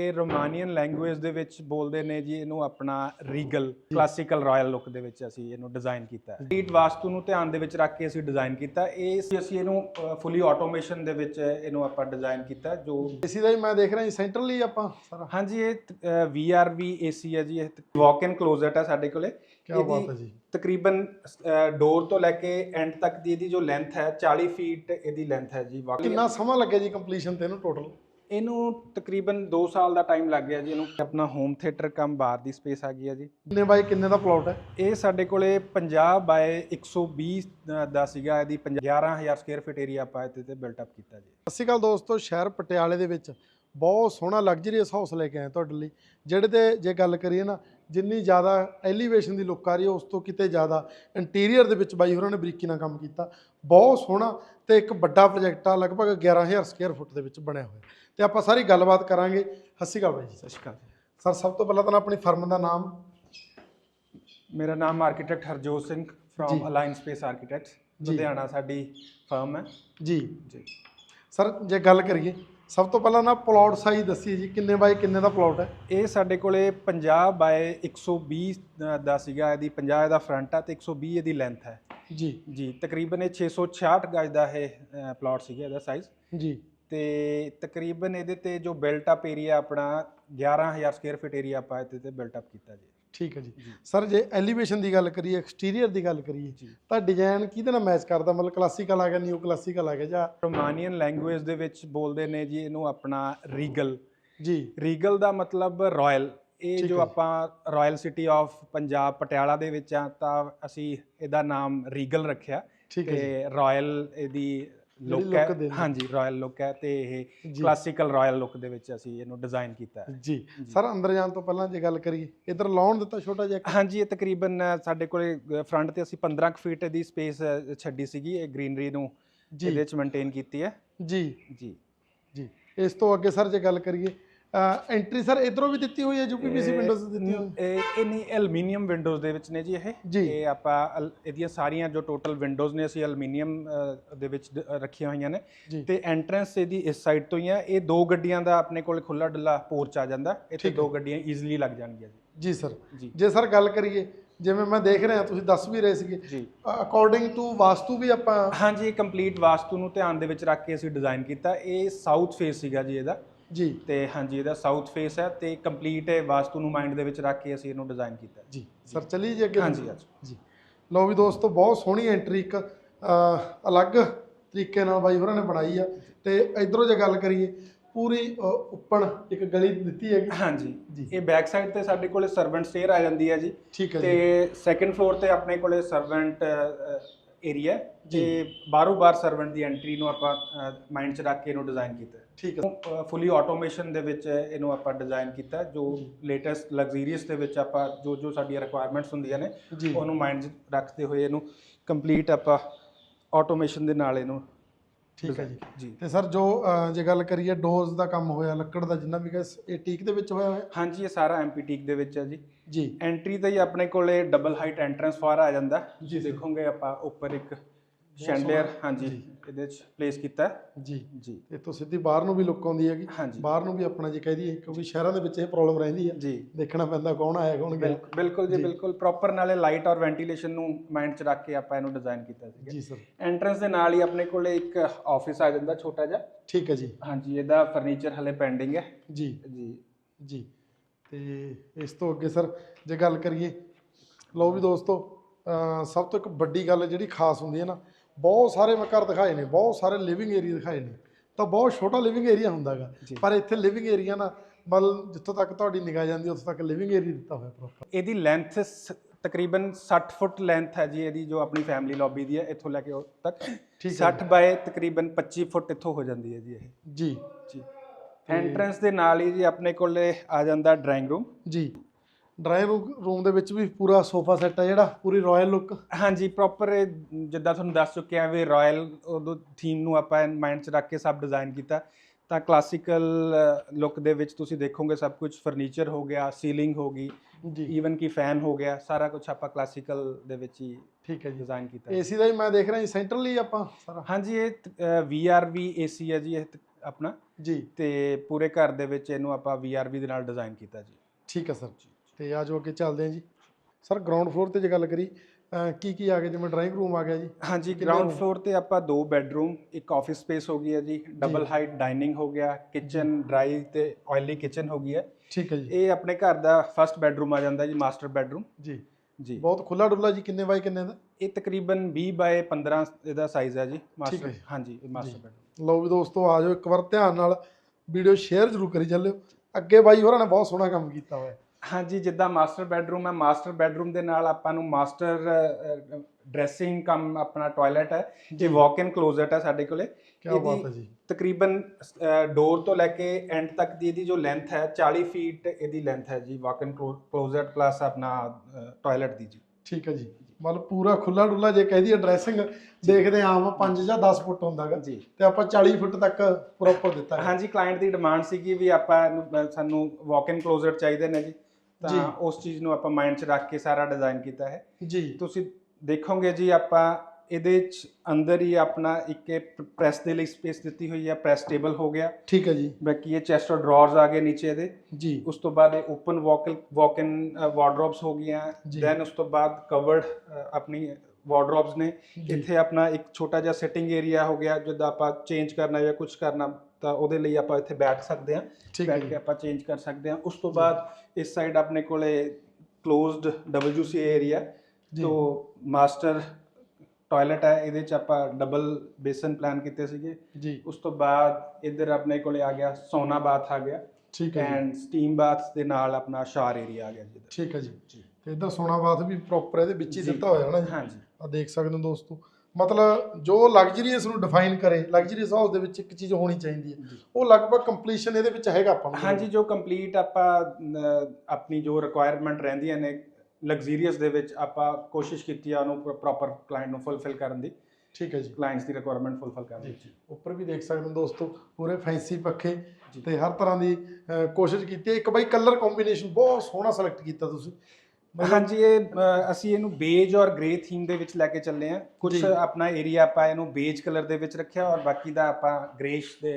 ਇਹ ਰੋਮਾਨੀਅਨ ਲੈਂਗੁਏਜ ਦੇ ਵਿੱਚ ਬੋਲਦੇ ਨੇ ਜੀ ਇਹਨੂੰ ਆਪਣਾ ਰੀਗਲ ਕਲਾਸੀਕਲ ਰਾਇਲ ਲੁੱਕ ਦੇ ਵਿੱਚ ਅਸੀਂ ਇਹਨੂੰ ਡਿਜ਼ਾਈਨ ਕੀਤਾ ਹੈ। ਸਟਰੀਟ ਵਾਸਤੂ ਨੂੰ ਧਿਆਨ ਦੇ ਵਿੱਚ ਰੱਖ ਕੇ ਅਸੀਂ ਡਿਜ਼ਾਈਨ ਕੀਤਾ ਇਹ ਅਸੀਂ ਇਹਨੂੰ ਫੁੱਲੀ ਆਟੋਮੇਸ਼ਨ ਦੇ ਵਿੱਚ ਇਹਨੂੰ ਆਪਾਂ ਡਿਜ਼ਾਈਨ ਕੀਤਾ ਜੋ ਏਸੀ ਦਾ ਹੀ ਮੈਂ ਦੇਖ ਰਿਹਾ ਜੀ ਸੈਂਟਰਲੀ ਆਪਾਂ ਸਾਰਾ। ਹਾਂਜੀ ਇਹ ਵੀਆਰਵੀ ਏਸੀ ਹੈ ਜੀ ਇਹ ਵਾਕ ਇਨ ਕਲੋਜ਼ਟ ਹੈ ਸਾਡੇ ਕੋਲੇ। ਕੀ ਬਾਤ ਹੈ ਜੀ। ਤਕਰੀਬਨ ਡੋਰ ਤੋਂ ਲੈ ਕੇ ਐਂਡ ਤੱਕ ਦੀ ਇਹਦੀ ਜੋ ਲੈਂਥ ਹੈ 40 ਫੀਟ ਇਹਦੀ ਲੈਂਥ ਹੈ ਜੀ ਕਿੰਨਾ ਸਮਾਂ ਲੱਗਿਆ ਜੀ ਕੰਪਲੀਸ਼ਨ ਤੇ ਇਹਨੂੰ ਟੋਟਲ ਇਹਨੂੰ ਤਕਰੀਬਨ 2 ਸਾਲ ਦਾ ਟਾਈਮ ਲੱਗ ਗਿਆ ਜੀ ਇਹਨੂੰ। ਆਪਣਾ ਹੋਮ ਥੀਏਟਰ ਕਮ ਬਾਹਰ ਦੀ ਸਪੇਸ ਆ ਗਈ ਹੈ ਜੀ। ਕਿੰਨੇ ਬਾਈ ਕਿੰਨੇ ਦਾ ਪਲਾਟ ਹੈ? ਇਹ ਸਾਡੇ ਕੋਲੇ 50 ਬਾਏ 120 ਦਾ ਸੀਗਾ। ਇਹਦੀ 50 11000 ਸਕੁਅਰ ਫੀਟ ਏਰੀਆ ਆਪਾਂ ਇਹਦੇ ਤੇ ਬਿਲਟ ਅਪ ਕੀਤਾ ਜੀ। ਸਤਿ ਸ਼੍ਰੀ ਅਕਾਲ ਦੋਸਤੋ ਸ਼ਹਿਰ ਪਟਿਆਲੇ ਦੇ ਵਿੱਚ ਬਹੁਤ ਸੋਹਣਾ ਲਗਜ਼ਰੀਅਸ ਹਾਊਸ ਲੈ ਕੇ ਆਏ ਤੁਹਾਡੇ ਲਈ। ਜਿਹੜੇ ਤੇ ਜੇ ਗੱਲ ਕਰੀਏ ਨਾ ਜਿੰਨੀ ਜ਼ਿਆਦਾ ਐਲੀਵੇਸ਼ਨ ਦੀ ਲੁੱਕ ਆ ਰਹੀ ਹੈ ਉਸ ਤੋਂ ਕਿਤੇ ਜ਼ਿਆਦਾ ਇੰਟੀਰੀਅਰ ਦੇ ਵਿੱਚ ਬਾਈ ਹੋਰਾਂ ਨੇ ਬਰੀਕੀ ਨਾਲ ਕੰਮ ਕੀਤਾ। ਬਹੁਤ ਸੋਹਣਾ ਤੇ ਇੱਕ ਵੱਡਾ ਪ੍ਰੋਜੈਕਟ ਆ ਲਗਭਗ 11000 ਸਕੁਅਰ ਫੁੱਟ ਦੇ ਵਿੱਚ ਬਣਿਆ ਹੋਇਆ। ਤੇ ਆਪਾਂ ਸਾਰੀ ਗੱਲਬਾਤ ਕਰਾਂਗੇ। ਸਤਿ ਸ਼੍ਰੀ ਅਕਾਲ ਬਾਈ ਜੀ। ਸਤਿ ਸ਼੍ਰੀ ਅਕਾਲ ਜੀ। ਸਰ ਸਭ ਤੋਂ ਪਹਿਲਾਂ ਤਾਂ ਆਪਣੀ ਫਰਮ ਦਾ ਨਾਮ। ਮੇਰਾ ਨਾਮ architect Harjot Singh. From Align Space Architects. Ludhiana ਸਾਡੀ ਫਰਮ ਹੈ। ਜੀ। ਜੀ। ਸਰ ਜੇ ਗੱਲ ਕਰੀਏ ਸਭ ਤੋਂ ਪਹਿਲਾਂ ਨਾ ਪਲਾਟ ਸਾਈਜ਼ ਦੱਸੀਏ ਜੀ ਕਿੰਨੇ ਬਾਈ ਕਿੰਨੇ ਦਾ ਪਲਾਟ ਹੈ? ਇਹ ਸਾਡੇ ਕੋਲੇ 50 ਬਾਏ 120 ਦਾ ਸੀਗਾ ਇਹਦੀ 50 ਦਾ ਫਰੰਟ ਹੈ ਤੇ 120 ਇਹਦੀ ਲੈਂਥ ਹੈ। ਜੀ। ਜੀ ਤਕਰੀਬਨ ਇਹ 666 ਗਜ ਦਾ ਇਹ ਪਲਾਟ ਸੀਗਾ ਇਹਦਾ ਸਾਈਜ਼ ਜੀ। ਤੇ ਤਕਰੀਬਨ ਇਹਦੇ ਤੇ ਜੋ ਬਿਲਟ ਅਪ ਏਰੀਆ ਆਪਣਾ 11000 ਸਕੁਅਰ ਫੀਟ ਏਰੀਆ ਆਪਾਂ ਇਹਦੇ ਤੇ ਬਿਲਟ ਅਪ ਕੀਤਾ ਜੀ। ਠੀਕ ਹੈ ਜੀ। ਸਰ ਜੇ ਐਲੀਵੇਸ਼ਨ ਦੀ ਗੱਲ ਕਰੀਏ ਐਕਸਟੀਰੀਅਰ ਦੀ ਗੱਲ ਕਰੀਏ ਤਾਂ ਡਿਜ਼ਾਈਨ ਕਿਹਦੇ ਨਾਲ ਮੈਚ ਕਰਦਾ? ਮਤਲਬ ਕਲਾਸੀਕਲ ਆ ਗਿਆ ਨਿਊ ਕਲਾਸੀਕਲ ਆ ਗਿਆ ਜਾਂ ਰੋਮਾਨੀਅਨ ਲੈਂਗੁਏਜ ਦੇ ਵਿੱਚ ਬੋਲਦੇ ਨੇ ਜੀ ਇਹਨੂੰ ਆਪਣਾ ਰੀਗਲ ਜੀ। ਰੀਗਲ ਦਾ ਮਤਲਬ ਰਾਇਲ ਇਹ ਜੋ। ਆਪਾਂ royal city of Punjab Patiala ਦੇ ਵਿੱਚ ਆ ਤਾਂ ਅਸੀਂ ਇਹਦਾ ਨਾਮ ਰੀਗਲ ਰੱਖਿਆ। ਤੇ ਰਾਇਲ ਇਹਦੀ ਲੁੱਕ ਹੈ। ਹਾਂਜੀ ਰਾਇਲ ਲੁੱਕ ਹੈ ਤੇ ਇਹ ਕਲਾਸੀਕਲ ਰਾਇਲ ਲੁੱਕ ਦੇ ਵਿੱਚ ਅਸੀਂ ਇਹਨੂੰ ਡਿਜ਼ਾਈਨ ਕੀਤਾ ਹੈ। ਜੀ। ਸਰ ਅੰਦਰ ਜਾਣ ਤੋਂ ਪਹਿਲਾਂ ਜੇ ਗੱਲ ਕਰੀਏ ਇਧਰ ਲਾਉਣ ਦਿੱਤਾ ਛੋਟਾ ਜਿਹਾ? ਹਾਂਜੀ ਇਹ ਤਕਰੀਬਨ ਸਾਡੇ ਕੋਲੇ ਫਰੰਟ ਤੇ ਅਸੀਂ 15 ਕੁ ਫੀਟ ਦੀ ਸਪੇਸ ਛੱਡੀ ਸੀਗੀ ਇਹ ਗ੍ਰੀਨਰੀ ਨੂੰ ਇਹਦੇ ਵਿੱਚ ਮੇਨਟੇਨ ਕੀਤੀ ਹੈ। ਜੀ। ਜੀ। ਜੀ। ਇਸ ਤੋਂ ਅੱਗੇ ਸਰ ਜੇ ਗੱਲ ਕਰੀਏ ਐਂਟਰੀ ਸਰ ਇਧਰੋਂ ਵੀ ਦਿੱਤੀ ਹੋਈ ਹੈ ਯੂਪੀਪੀਸੀ ਇਹ- ਵਿੰਡੋਜ਼ ਦਿੱਤੀ ਹੋਈ? ਇਹ ਇਹ ਨਹੀਂ ਐਲੂਮੀਨੀਅਮ ਵਿੰਡੋਜ਼ ਦੇ ਵਿੱਚ ਨੇ ਜੀ ਇਹ। ਇਹ ਆਪਾਂ ਇਹਦੀਆਂ ਸਾਰੀਆਂ ਜੋ ਟੋਟਲ ਵਿੰਡੋਜ਼ ਨੇ ਅਸੀਂ ਐਲੂਮੀਨੀਅਮ ਦੇ ਵਿੱਚ ਰੱਖੀਆਂ ਹੋਈਆਂ ਨੇ। ਤੇ ਐਂਟਰੈਂਸ ਇਹਦੀ ਇਸ ਸਾਈਡ ਤੋਂ ਹੀ ਹੈ। ਇਹ ਦੋ ਗੱਡੀਆਂ ਦਾ ਆਪਣੇ ਕੋਲ ਖੁੱਲਾ ਡੁੱਲਾ ਪੋਰਚ ਆ ਜਾਂਦਾ। ਇੱਥੇ। ਦੋ ਗੱਡੀਆਂ ਈਜ਼ੀਲੀ ਲੱਗ ਜਾਣਗੀਆਂ ਜੀ। ਜੀ ਸਰ ਜੀ। ਸਰ ਗੱਲ ਕਰੀਏ ਜਿਵੇਂ ਮੈਂ ਦੇਖ ਰਿਹਾ ਤੁਸੀਂ ਦੱਸ ਵੀ ਰਹੇ ਸੀਗੇ। ਜੀ। ਅਕੋਰਡਿੰਗ ਟੂ ਵਾਸਤੂ ਵੀ ਆਪਾਂ ਹਾਂਜੀ ਕੰਪਲੀਟ ਵਾਸਤੂ ਨੂੰ ਧਿਆਨ ਦੇ ਵਿੱਚ ਰੱਖ ਕੇ ਅਸੀਂ ਡਿਜ਼ਾਈਨ ਕੀਤਾ। ਇਹ ਸਾਊਥ ਫੇਸ ਸੀਗਾ ਜੀ ਇਹਦਾ। ਜੀ। ਤੇ ਹਾਂਜੀ ਇਹਦਾ ਸਾਊਥ ਫੇਸ ਹੈ ਤੇ ਕੰਪਲੀਟ ਇਹ ਵਾਸਤੂ ਨੂੰ ਮਾਈਂਡ ਦੇ ਵਿੱਚ ਰੱਖ ਕੇ ਅਸੀਂ ਇਹਨੂੰ ਡਿਜ਼ਾਈਨ ਕੀਤਾ ਜੀ ਸਰ ਚਲੀ ਜੀ ਅੱਗੇ ਹਾਂਜੀ। ਜੀ। ਲਓ ਵੀ ਦੋਸਤੋ ਬਹੁਤ ਸੋਹਣੀ ਐਂਟਰੀ ਇੱਕ ਅਲੱਗ ਤਰੀਕੇ ਨਾਲ ਬਾਈ ਹੋਰਾਂ ਨੇ ਬਣਾਈ ਆ। ਤੇ ਇਧਰੋਂ ਜੇ ਗੱਲ ਕਰੀਏ ਪੂਰੀ ਉੱਪਣ ਇੱਕ ਗਲੀ ਦਿੱਤੀ ਹੈਗੀ। ਹਾਂਜੀ। ਜੀ। ਇਹ ਬੈਕ ਸਾਈਡ ਤੇ ਸਾਡੇ ਕੋਲੇ ਸਰਵੈਂਟ ਸਟੇਅਰ ਆ ਜਾਂਦੀ ਹੈ ਜੀ। ਠੀਕ ਹੈ ਤੇ ਸੈਕੰਡ ਫਲੋਰ ਤੇ ਆਪਣੇ ਕੋਲੇ ਸਰਵੈਂਟ ਏਰੀਆ ਤੇ ਬਾਹਰੋਂ ਬਾਹਰ ਸਰਵੈਂਟ ਦੀ ਐਂਟਰੀ ਨੂੰ ਆਪਾਂ ਮਾਈਂਡ 'ਚ ਰੱਖ ਕੇ ਇਹਨੂੰ ਡਿਜ਼ਾਈਨ ਕੀਤਾ ਠੀਕ ਹੈ। ਫੁੱਲੀ ਆਟੋਮੇਸ਼ਨ ਦੇ ਵਿੱਚ ਇਹਨੂੰ ਆਪਾਂ ਡਿਜ਼ਾਈਨ ਕੀਤਾ ਜੋ ਲੇਟੈਸਟ ਲਗਜ਼ਰੀਅਸ ਦੇ ਵਿੱਚ ਆਪਾਂ ਜੋ ਜੋ ਸਾਡੀਆਂ ਰਿਕੁਆਇਰਮੈਂਟਸ ਹੁੰਦੀਆਂ ਨੇ ਉਹਨੂੰ ਮਾਈਂਡ ਰੱਖਦੇ ਹੋਏ ਇਹਨੂੰ ਕੰਪਲੀਟ ਆਪਾਂ ਆਟੋਮੇਸ਼ਨ ਦੇ ਨਾਲ ਇਹਨੂੰ ਠੀਕ ਹੈ ਜੀ। ਜੀ। ਤੇ ਸਰ ਜੋ ਜੇ ਗੱਲ ਕਰੀਏ ਡੋਰਸ ਦਾ ਕੰਮ ਹੋਇਆ ਲੱਕੜ ਦਾ ਜਿੰਨਾ ਵੀ ਇਹ ਟੀਕ ਦੇ ਵਿੱਚ ਹੋਇਆ ਹੋਇਆ? ਹਾਂਜੀ ਇਹ ਸਾਰਾ ਐਮਪੀਟੀਕ ਦੇ ਵਿੱਚ ਹੈ ਜੀ। ਜੀ। ਐਂਟਰੀ ਤੇ ਹੀ ਆਪਣੇ ਕੋਲੇ ਡਬਲ ਹਾਈਟ ਐਂਟਰੈਂਸ ਫਾਰ ਆ ਜਾਂਦਾ। ਜੀ। ਦੇਖੋਗੇ ਆਪਾਂ ਉੱਪਰ ਇੱਕ ਸ਼ੈਂਡਲੀਅਰ ਹਾਂਜੀ। ਇਹਦੇ ਵਿੱਚ ਪਲੇਸ ਕੀਤਾ ਹੈ। ਜੀ। ਜੀ। ਇਹ ਤੋਂ ਸਿੱਧੀ ਬਾਹਰ ਨੂੰ ਵੀ ਲੁੱਕ ਆਉਂਦੀ ਹੈਗੀ। ਹਾਂਜੀ। ਬਾਹਰ ਨੂੰ ਵੀ ਆਪਣਾ ਜੇ ਕਹਿ ਦਈਏ ਕਿਉਂਕਿ ਸ਼ਹਿਰਾਂ ਦੇ ਵਿੱਚ ਇਹ ਪ੍ਰੋਬਲਮ ਰਹਿੰਦੀ ਹੈ। ਜੀ। ਦੇਖਣਾ ਪੈਂਦਾ ਕੌਣ ਆਇਆ ਕੌਣ ਗਿਆ। ਬਿਲਕੁਲ ਬਿਲਕੁਲ ਜੀ। ਬਿਲਕੁਲ। ਪ੍ਰੋਪਰ ਨਾਲੇ ਲਾਈਟ ਔਰ ਵੈਂਟੀਲੇਸ਼ਨ ਨੂੰ ਮਾਈਂਡ 'ਚ ਰੱਖ ਕੇ ਆਪਾਂ ਇਹਨੂੰ ਡਿਜ਼ਾਈਨ ਕੀਤਾ ਸੀਗਾ। ਜੀ ਸਰ ਐਂਟਰੈਂਸ ਦੇ ਨਾਲ ਹੀ ਆਪਣੇ ਕੋਲੇ ਇੱਕ ਆਫਿਸ ਆ ਜਾਂਦਾ ਛੋਟਾ ਜਿਹਾ। ਠੀਕ ਹੈ ਜੀ। ਹਾਂਜੀ ਇਹਦਾ ਫਰਨੀਚਰ ਹਲੇ ਪੈਂਡਿੰਗ ਹੈ। ਜੀ। ਜੀ। ਜੀ। ਤੇ ਇਸ ਤੋਂ ਅੱਗੇ ਸਰ ਜੇ ਗੱਲ ਕਰੀਏ ਲਓ ਵੀ ਦੋਸਤੋ ਸਭ ਤੋਂ ਇੱਕ ਵੱਡੀ ਗੱਲ ਜਿਹੜੀ ਖਾਸ ਹੁੰਦੀ ਹੈ ਨਾ ਬਹੁਤ ਸਾਰੇ ਮੈਂ ਘਰ ਦਿਖਾਏ ਨੇ ਬਹੁਤ ਸਾਰੇ ਲਿਵਿੰਗ ਏਰੀਆ ਦਿਖਾਏ ਨੇ। ਤਾਂ ਬਹੁਤ ਛੋਟਾ ਲਿਵਿੰਗ ਏਰੀਆ ਹੁੰਦਾਗਾ। ਜੀ। ਪਰ ਇੱਥੇ ਲਿਵਿੰਗ ਏਰੀਆ ਨਾ ਮਤਲਬ ਜਿੱਥੋਂ ਤੱਕ ਤੁਹਾਡੀ ਨਿਗਾਹ ਜਾਂਦੀ ਉੱਥੋਂ ਤੱਕ ਲਿਵਿੰਗ ਏਰੀਆ ਦਿੱਤਾ ਹੋਇਆ ਪ੍ਰੋਪਰ ਇਹਦੀ ਲੈਂਥ ਤਕਰੀਬਨ 60 ਫੁੱਟ ਲੈਂਥ ਹੈ ਜੀ ਇਹਦੀ ਜੋ ਆਪਣੀ ਫੈਮਿਲੀ ਲੌਬੀ ਦੀ ਹੈ ਇੱਥੋਂ ਲੈ ਕੇ ਉਹ ਤੱਕ। ਠੀਕ ਹੈ 60 ਬਾਏ ਤਕਰੀਬਨ 25 ਫੁੱਟ ਇੱਥੋਂ ਹੋ ਜਾਂਦੀ ਹੈ ਜੀ ਇਹ। ਜੀ। ਜੀ। ਐਂਟਰੈਂਸ ਦੇ ਨਾਲ ਹੀ ਜੀ ਆਪਣੇ ਕੋਲੇ ਆ ਜਾਂਦਾ ਡਰਾਇੰਗ ਰੂਮ ਜੀ। ਡਰਾਈਵ ਰੂਮ ਦੇ ਵਿੱਚ ਵੀ ਪੂਰਾ ਸੋਫਾ ਸੈੱਟ ਹੈ ਜਿਹੜਾ ਪੂਰੀ ਰਾਇਲ ਲੁੱਕ ਹਾਂਜੀ ਪ੍ਰੋਪਰ ਜਿੱਦਾਂ ਤੁਹਾਨੂੰ ਦੱਸ ਚੁੱਕਿਆ ਵੀ ਰਾਇਲ ਉਦੋਂ ਥੀਮ ਨੂੰ ਆਪਾਂ ਮਾਈਂਡ 'ਚ ਰੱਖ ਕੇ ਸਭ ਡਿਜ਼ਾਈਨ ਕੀਤਾ। ਤਾਂ ਕਲਾਸੀਕਲ ਲੁੱਕ ਦੇ ਵਿੱਚ ਤੁਸੀਂ ਦੇਖੋਗੇ ਸਭ ਕੁਝ ਫਰਨੀਚਰ ਹੋ ਗਿਆ ਸੀਲਿੰਗ ਹੋ ਗਈ ਜੀ। ਈਵਨ ਕਿ ਫੈਨ ਹੋ ਗਿਆ ਸਾਰਾ ਕੁਝ ਆਪਾਂ ਕਲਾਸੀਕਲ ਦੇ ਵਿੱਚ ਹੀ ਠੀਕ ਹੈ ਜੀ। ਡਿਜ਼ਾਈਨ ਕੀਤਾ। ਏਸੀ ਦਾ ਹੀ ਮੈਂ ਦੇਖ ਰਿਹਾ ਜੀ ਸੈਂਟਰਲੀ ਆਪਾਂ ਸਾਰਾ। ਹਾਂਜੀ ਇਹ ਵੀਆਰਵੀ ਏਸੀ ਹੈ ਜੀ ਇਹ ਆਪਣਾ। ਜੀ। ਤੇ ਪੂਰੇ ਘਰ ਦੇ ਵਿੱਚ ਇਹਨੂੰ ਆਪਾਂ VRV ਦੇ ਨਾਲ ਡਿਜ਼ਾਈਨ ਕੀਤਾ ਜੀ। ਠੀਕ ਹੈ ਸਰ। ਤੇ ਆਜੋ ਅੱਗੇ ਚੱਲਦੇ ਹਾਂ ਜੀ। ਸਰ ਗਰਾਊਂਡ ਫਲੋਰ ਤੇ ਜੇ ਗੱਲ ਕਰੀ ਕੀ ਕੀ ਆ ਗਿਆ ਜਿਵੇਂ ਡਰਾਇੰਗ ਰੂਮ ਆ ਗਿਆ ਜੀ। ਹਾਂਜੀ ਗਰਾਊਂਡ? ਫਲੋਰ ਤੇ ਆਪਾਂ ਦੋ ਬੈੱਡਰੂਮ ਇੱਕ ਆਫਿਸ ਸਪੇਸ ਹੋ ਗਈ ਹੈ ਜੀ ਡਬਲ ਹਾਈਟ ਡਾਈਨਿੰਗ ਹੋ ਗਿਆ ਕਿਚਨ ਡਰਾਈ ਤੇ ਆਇਲੀ ਕਿਚਨ ਹੋ ਗਈ ਹੈ। ਠੀਕ ਹੈ ਜੀ। ਇਹ ਆਪਣੇ ਘਰ ਦਾ ਫਰਸਟ ਬੈੱਡਰੂਮ ਆ ਜਾਂਦਾ ਜੀ ਮਾਸਟਰ ਬੈੱਡਰੂਮ ਜੀ। ਜੀ। ਬਹੁਤ ਖੁੱਲਾ ਡੁੱਲਾ ਜੀ ਕਿੰਨੇ ਬਾਈ ਕਿੰਨੇ ਦਾ? ਇਹ ਤਕਰੀਬਨ 20 ਬਾਏ 15 ਇਹਦਾ ਸਾਈਜ਼ ਹੈ ਜੀ। ਮਾਸਟਰ। ਹਾਂਜੀ ਇਹ ਮਾਸਟਰ। ਬੈੱਡਰੂਮ ਲਓ ਵੀ ਦੋਸਤੋ ਆ ਜਾਓ ਇੱਕ ਵਾਰ ਧਿਆਨ ਨਾਲ। ਵੀਡੀਓ ਸ਼ੇਅਰ ਜ਼ਰੂਰ ਕਰੀ ਚੱਲਿਓ। ਅੱਗੇ ਬਾਈ ਹੋਰਾਂ ਨੇ ਬਹੁਤ ਸੋਹਣਾ ਕੰਮ ਕੀਤਾ ਹੋਇਆ। ਹਾਂਜੀ ਜਿੱਦਾਂ ਮਾਸਟਰ ਬੈੱਡਰੂਮ ਹੈ ਮਾਸਟਰ ਬੈੱਡਰੂਮ ਦੇ ਨਾਲ ਆਪਾਂ ਨੂੰ ਮਾਸਟਰ ਡਰੈਸਿੰਗ ਕਮ ਆਪਣਾ ਟਾਇਲਟ ਹੈ ਇਹ ਵਾਕ ਇਨ ਕਲੋਜ਼ਟ ਹੈ ਸਾਡੇ ਕੋਲੇ। ਕੀ ਬਾਤ ਹੈ ਜੀ। ਤਕਰੀਬਨ ਡੋਰ ਤੋਂ ਲੈ ਕੇ ਐਂਡ ਤੱਕ ਦੀ ਇਹਦੀ ਜੋ ਲੈਂਥ ਹੈ 40 ਫੀਟ ਇਹਦੀ ਲੈਂਥ ਹੈ ਜੀ ਵਾਕ ਇਨ ਕਲੋਜ਼ਟ ਪਲੱਸ ਆਪਣਾ ਟਾਇਲਟ ਦੀ ਜੀ। ਠੀਕ ਹੈ ਜੀ। ਮਤਲਬ ਪੂਰਾ ਖੁੱਲਾ ਡੁੱਲਾ ਜੇ ਕਹਿ ਦਈਏ ਡਰੈਸਿੰਗ ਦੇਖਦੇ ਆਮ 5 ਜਾਂ 10 ਫੁੱਟ ਹੁੰਦਾਗਾ। ਜੀ। ਤੇ ਆਪਾਂ 40 ਫੁੱਟ ਤੱਕ ਪ੍ਰੋਪਰ ਦਿੱਤਾ ਹੈ। ਹਾਂਜੀ ਕਲਾਇੰਟ ਦੀ ਡਿਮਾਂਡ ਸੀਗੀ ਵੀ ਆਪਾਂ ਸਾਨੂੰ ਵਾਕ ਇਨ ਕਲੋਜ਼ਟ ਚਾਹੀਦੇ ਨੇ ਜੀ ਜੀ। ਤਾਂ ਉਸ ਚੀਜ਼ ਨੂੰ ਆਪਾਂ ਮਾਈਂਡ 'ਚ ਰੱਖ ਕੇ ਸਾਰਾ ਡਿਜ਼ਾਈਨ ਕੀਤਾ ਹੈ। ਜੀ। ਤੁਸੀਂ ਦੇਖੋਗੇ ਜੀ ਆਪਾਂ ਇਹਦੇ ਚ ਅੰਦਰ ਹੀ ਆਪਣਾ ਇੱਕ ਪ੍ਰੈਸ ਦੇ ਲਈ ਸਪੇਸ ਦਿੱਤੀ ਹੋਈ ਹੈ ਪ੍ਰੈਸ ਟੇਬਲ ਹੋ ਗਿਆ। ਠੀਕ ਹੈ ਜੀ। ਬਾਕੀ ਇਹ ਚੈਸਟ ਔਰ ਡਰਾਅਰਸ ਆ ਗਏ ਨੀਚੇ ਇਹਦੇ। ਜੀ। ਉਸ ਤੋਂ ਬਾਅਦ ਇਹ ਓਪਨ ਵਾਕ ਵਾਕ ਇਨ ਵਾਰਡਰੋਬਸ ਹੋ ਗਈਆਂ। ਦੈਨ ਉਸ ਤੋਂ ਬਾਅਦ ਕਵਰਡ ਆਪਣੀ ਵਾਰਡਰੋਬਸ ਨੇ। ਇੱਥੇ ਆਪਣਾ ਇੱਕ ਛੋਟਾ ਜਿਹਾ ਸਿਟਿੰਗ ਏਰੀਆ ਹੋ ਗਿਆ ਜਿੱਦਾਂ ਆਪਾਂ ਚੇਂਜ ਕਰਨਾ ਜਾਂ ਕੁਝ ਕਰਨਾ। ਤਾਂ ਉਹਦੇ ਲਈ ਆਪਾਂ ਇੱਥੇ ਬੈਠ ਸਕਦੇ ਹੈ ਬੈਠ ਕੇ ਆਪਾਂ ਚੇਂਜ ਕਰ ਸਕਦੇ ਹਾਂ। ਉਸ ਤੋਂ ਬਾਅਦ ਇਸ ਸਾਈਡ ਆਪਣੇ ਕੋਲੇ ਕਲੋਜ਼ਡ WC ਏਰੀਆ। ਤੋਂ ਮਾਸਟਰ ਟਾਇਲਟ ਹੈ ਇਹਦੇ ਚ ਆਪਾਂ ਡਬਲ ਬੇਸਨ ਪਲਾਨ ਕੀਤੇ ਸੀਗੇ। ਜੀ। ਉਸ ਤੋਂ ਬਾਅਦ ਇੱਧਰ ਆਪਣੇ ਕੋਲੇ ਆ ਗਿਆ ਸੋਨਾ ਬਾਥ ਆ ਗਿਆ ਠੀਕ ਹੈ ਐਂਡ ਸਟੀਮ ਬਾਥ ਦੇ ਨਾਲ ਆਪਣਾ ਸ਼ਾਰ ਏਰੀਆ ਆ ਗਿਆ ਜੀ। ਠੀਕ ਹੈ ਜੀ। ਤੇ ਇਧਰ ਸੋਨਾ ਬਾਥ ਵੀ ਪ੍ਰੋਪਰ ਇਹਦੇ ਵਿੱਚ ਹੀ। ਦਿੱਤਾ ਹੋਇਆ ਹੈ ਨਾ ਜੀ? ਹਾਂਜੀ। ਆ ਦੇਖ ਸਕਦੇ ਹੋ ਦੋਸਤੋ। ਮਤਲਬ ਜੋ ਲਗਜ਼ਰੀਅਸ ਨੂੰ ਡਿਫਾਈਨ ਕਰੇ ਲਗਜ਼ਰੀਅਸ ਹਾਊਸ ਦੇ ਵਿੱਚ ਇੱਕ ਚੀਜ਼ ਹੋਣੀ ਚਾਹੀਦੀ ਹੈ। ਉਹ ਲਗਭਗ ਕੰਪਲੀਸ਼ਨ ਇਹਦੇ ਵਿੱਚ ਹੈਗਾ ਆਪਾਂ ਨੂੰ। ਹਾਂਜੀ ਜੋ ਕੰਪਲੀਟ ਆਪਾਂ ਆਪਣੀ ਜੋ ਰਿਕੁਆਇਰਮੈਂਟ ਰਹਿੰਦੀਆਂ ਨੇ ਲਗਜ਼ਰੀਅਸ ਦੇ ਵਿੱਚ ਆਪਾਂ ਕੋਸ਼ਿਸ਼ ਕੀਤੀ ਆ ਉਹਨੂੰ ਪ੍ਰੋਪਰ ਕਲਾਇੰਟ ਨੂੰ ਫੁੱਲਫਿਲ ਕਰਨ ਦੀ। ਠੀਕ ਹੈ ਜੀ। ਕਲਾਇੰਟਸ ਦੀ ਰਿਕੁਆਇਰਮੈਂਟ ਫੁੱਲਫਿਲ ਕਰਨ ਦੀ। ਉੱਪਰ ਵੀ ਦੇਖ ਸਕਦੇ ਹੋ ਦੋਸਤੋ ਪੂਰੇ ਫੈਂਸੀ ਪੱਖੇ। ਤੇ ਹਰ ਤਰ੍ਹਾਂ ਦੀ ਕੋਸ਼ਿਸ਼ ਕੀਤੀ ਹੈ। ਇੱਕ ਬਾਈ ਕਲਰ ਕੰਬੀਨੇਸ਼ਨ ਬਹੁਤ ਸੋਹਣਾ ਸਿਲੈਕਟ ਕੀਤਾ ਤੁਸੀਂ। ਹਾਂਜੀ। ਇਹ ਅਹ, ਅਸੀਂ ਇਹਨੂੰ ਬੇਜ ਔਰ ਗ੍ਰੇ ਥੀਮ ਦੇ ਵਿੱਚ ਲੈ ਕੇ ਚੱਲੇ ਆ ਕੁਝ ਜੀ। ਆਪਣਾ ਏਰੀਆ ਆਪਾਂ ਇਹਨੂੰ ਬੇਜ ਕਲਰ ਦੇ ਵਿੱਚ ਰੱਖਿਆ ਔਰ ਬਾਕੀ ਦਾ ਆਪਾਂ ਗ੍ਰੇਸ਼ ਦੇ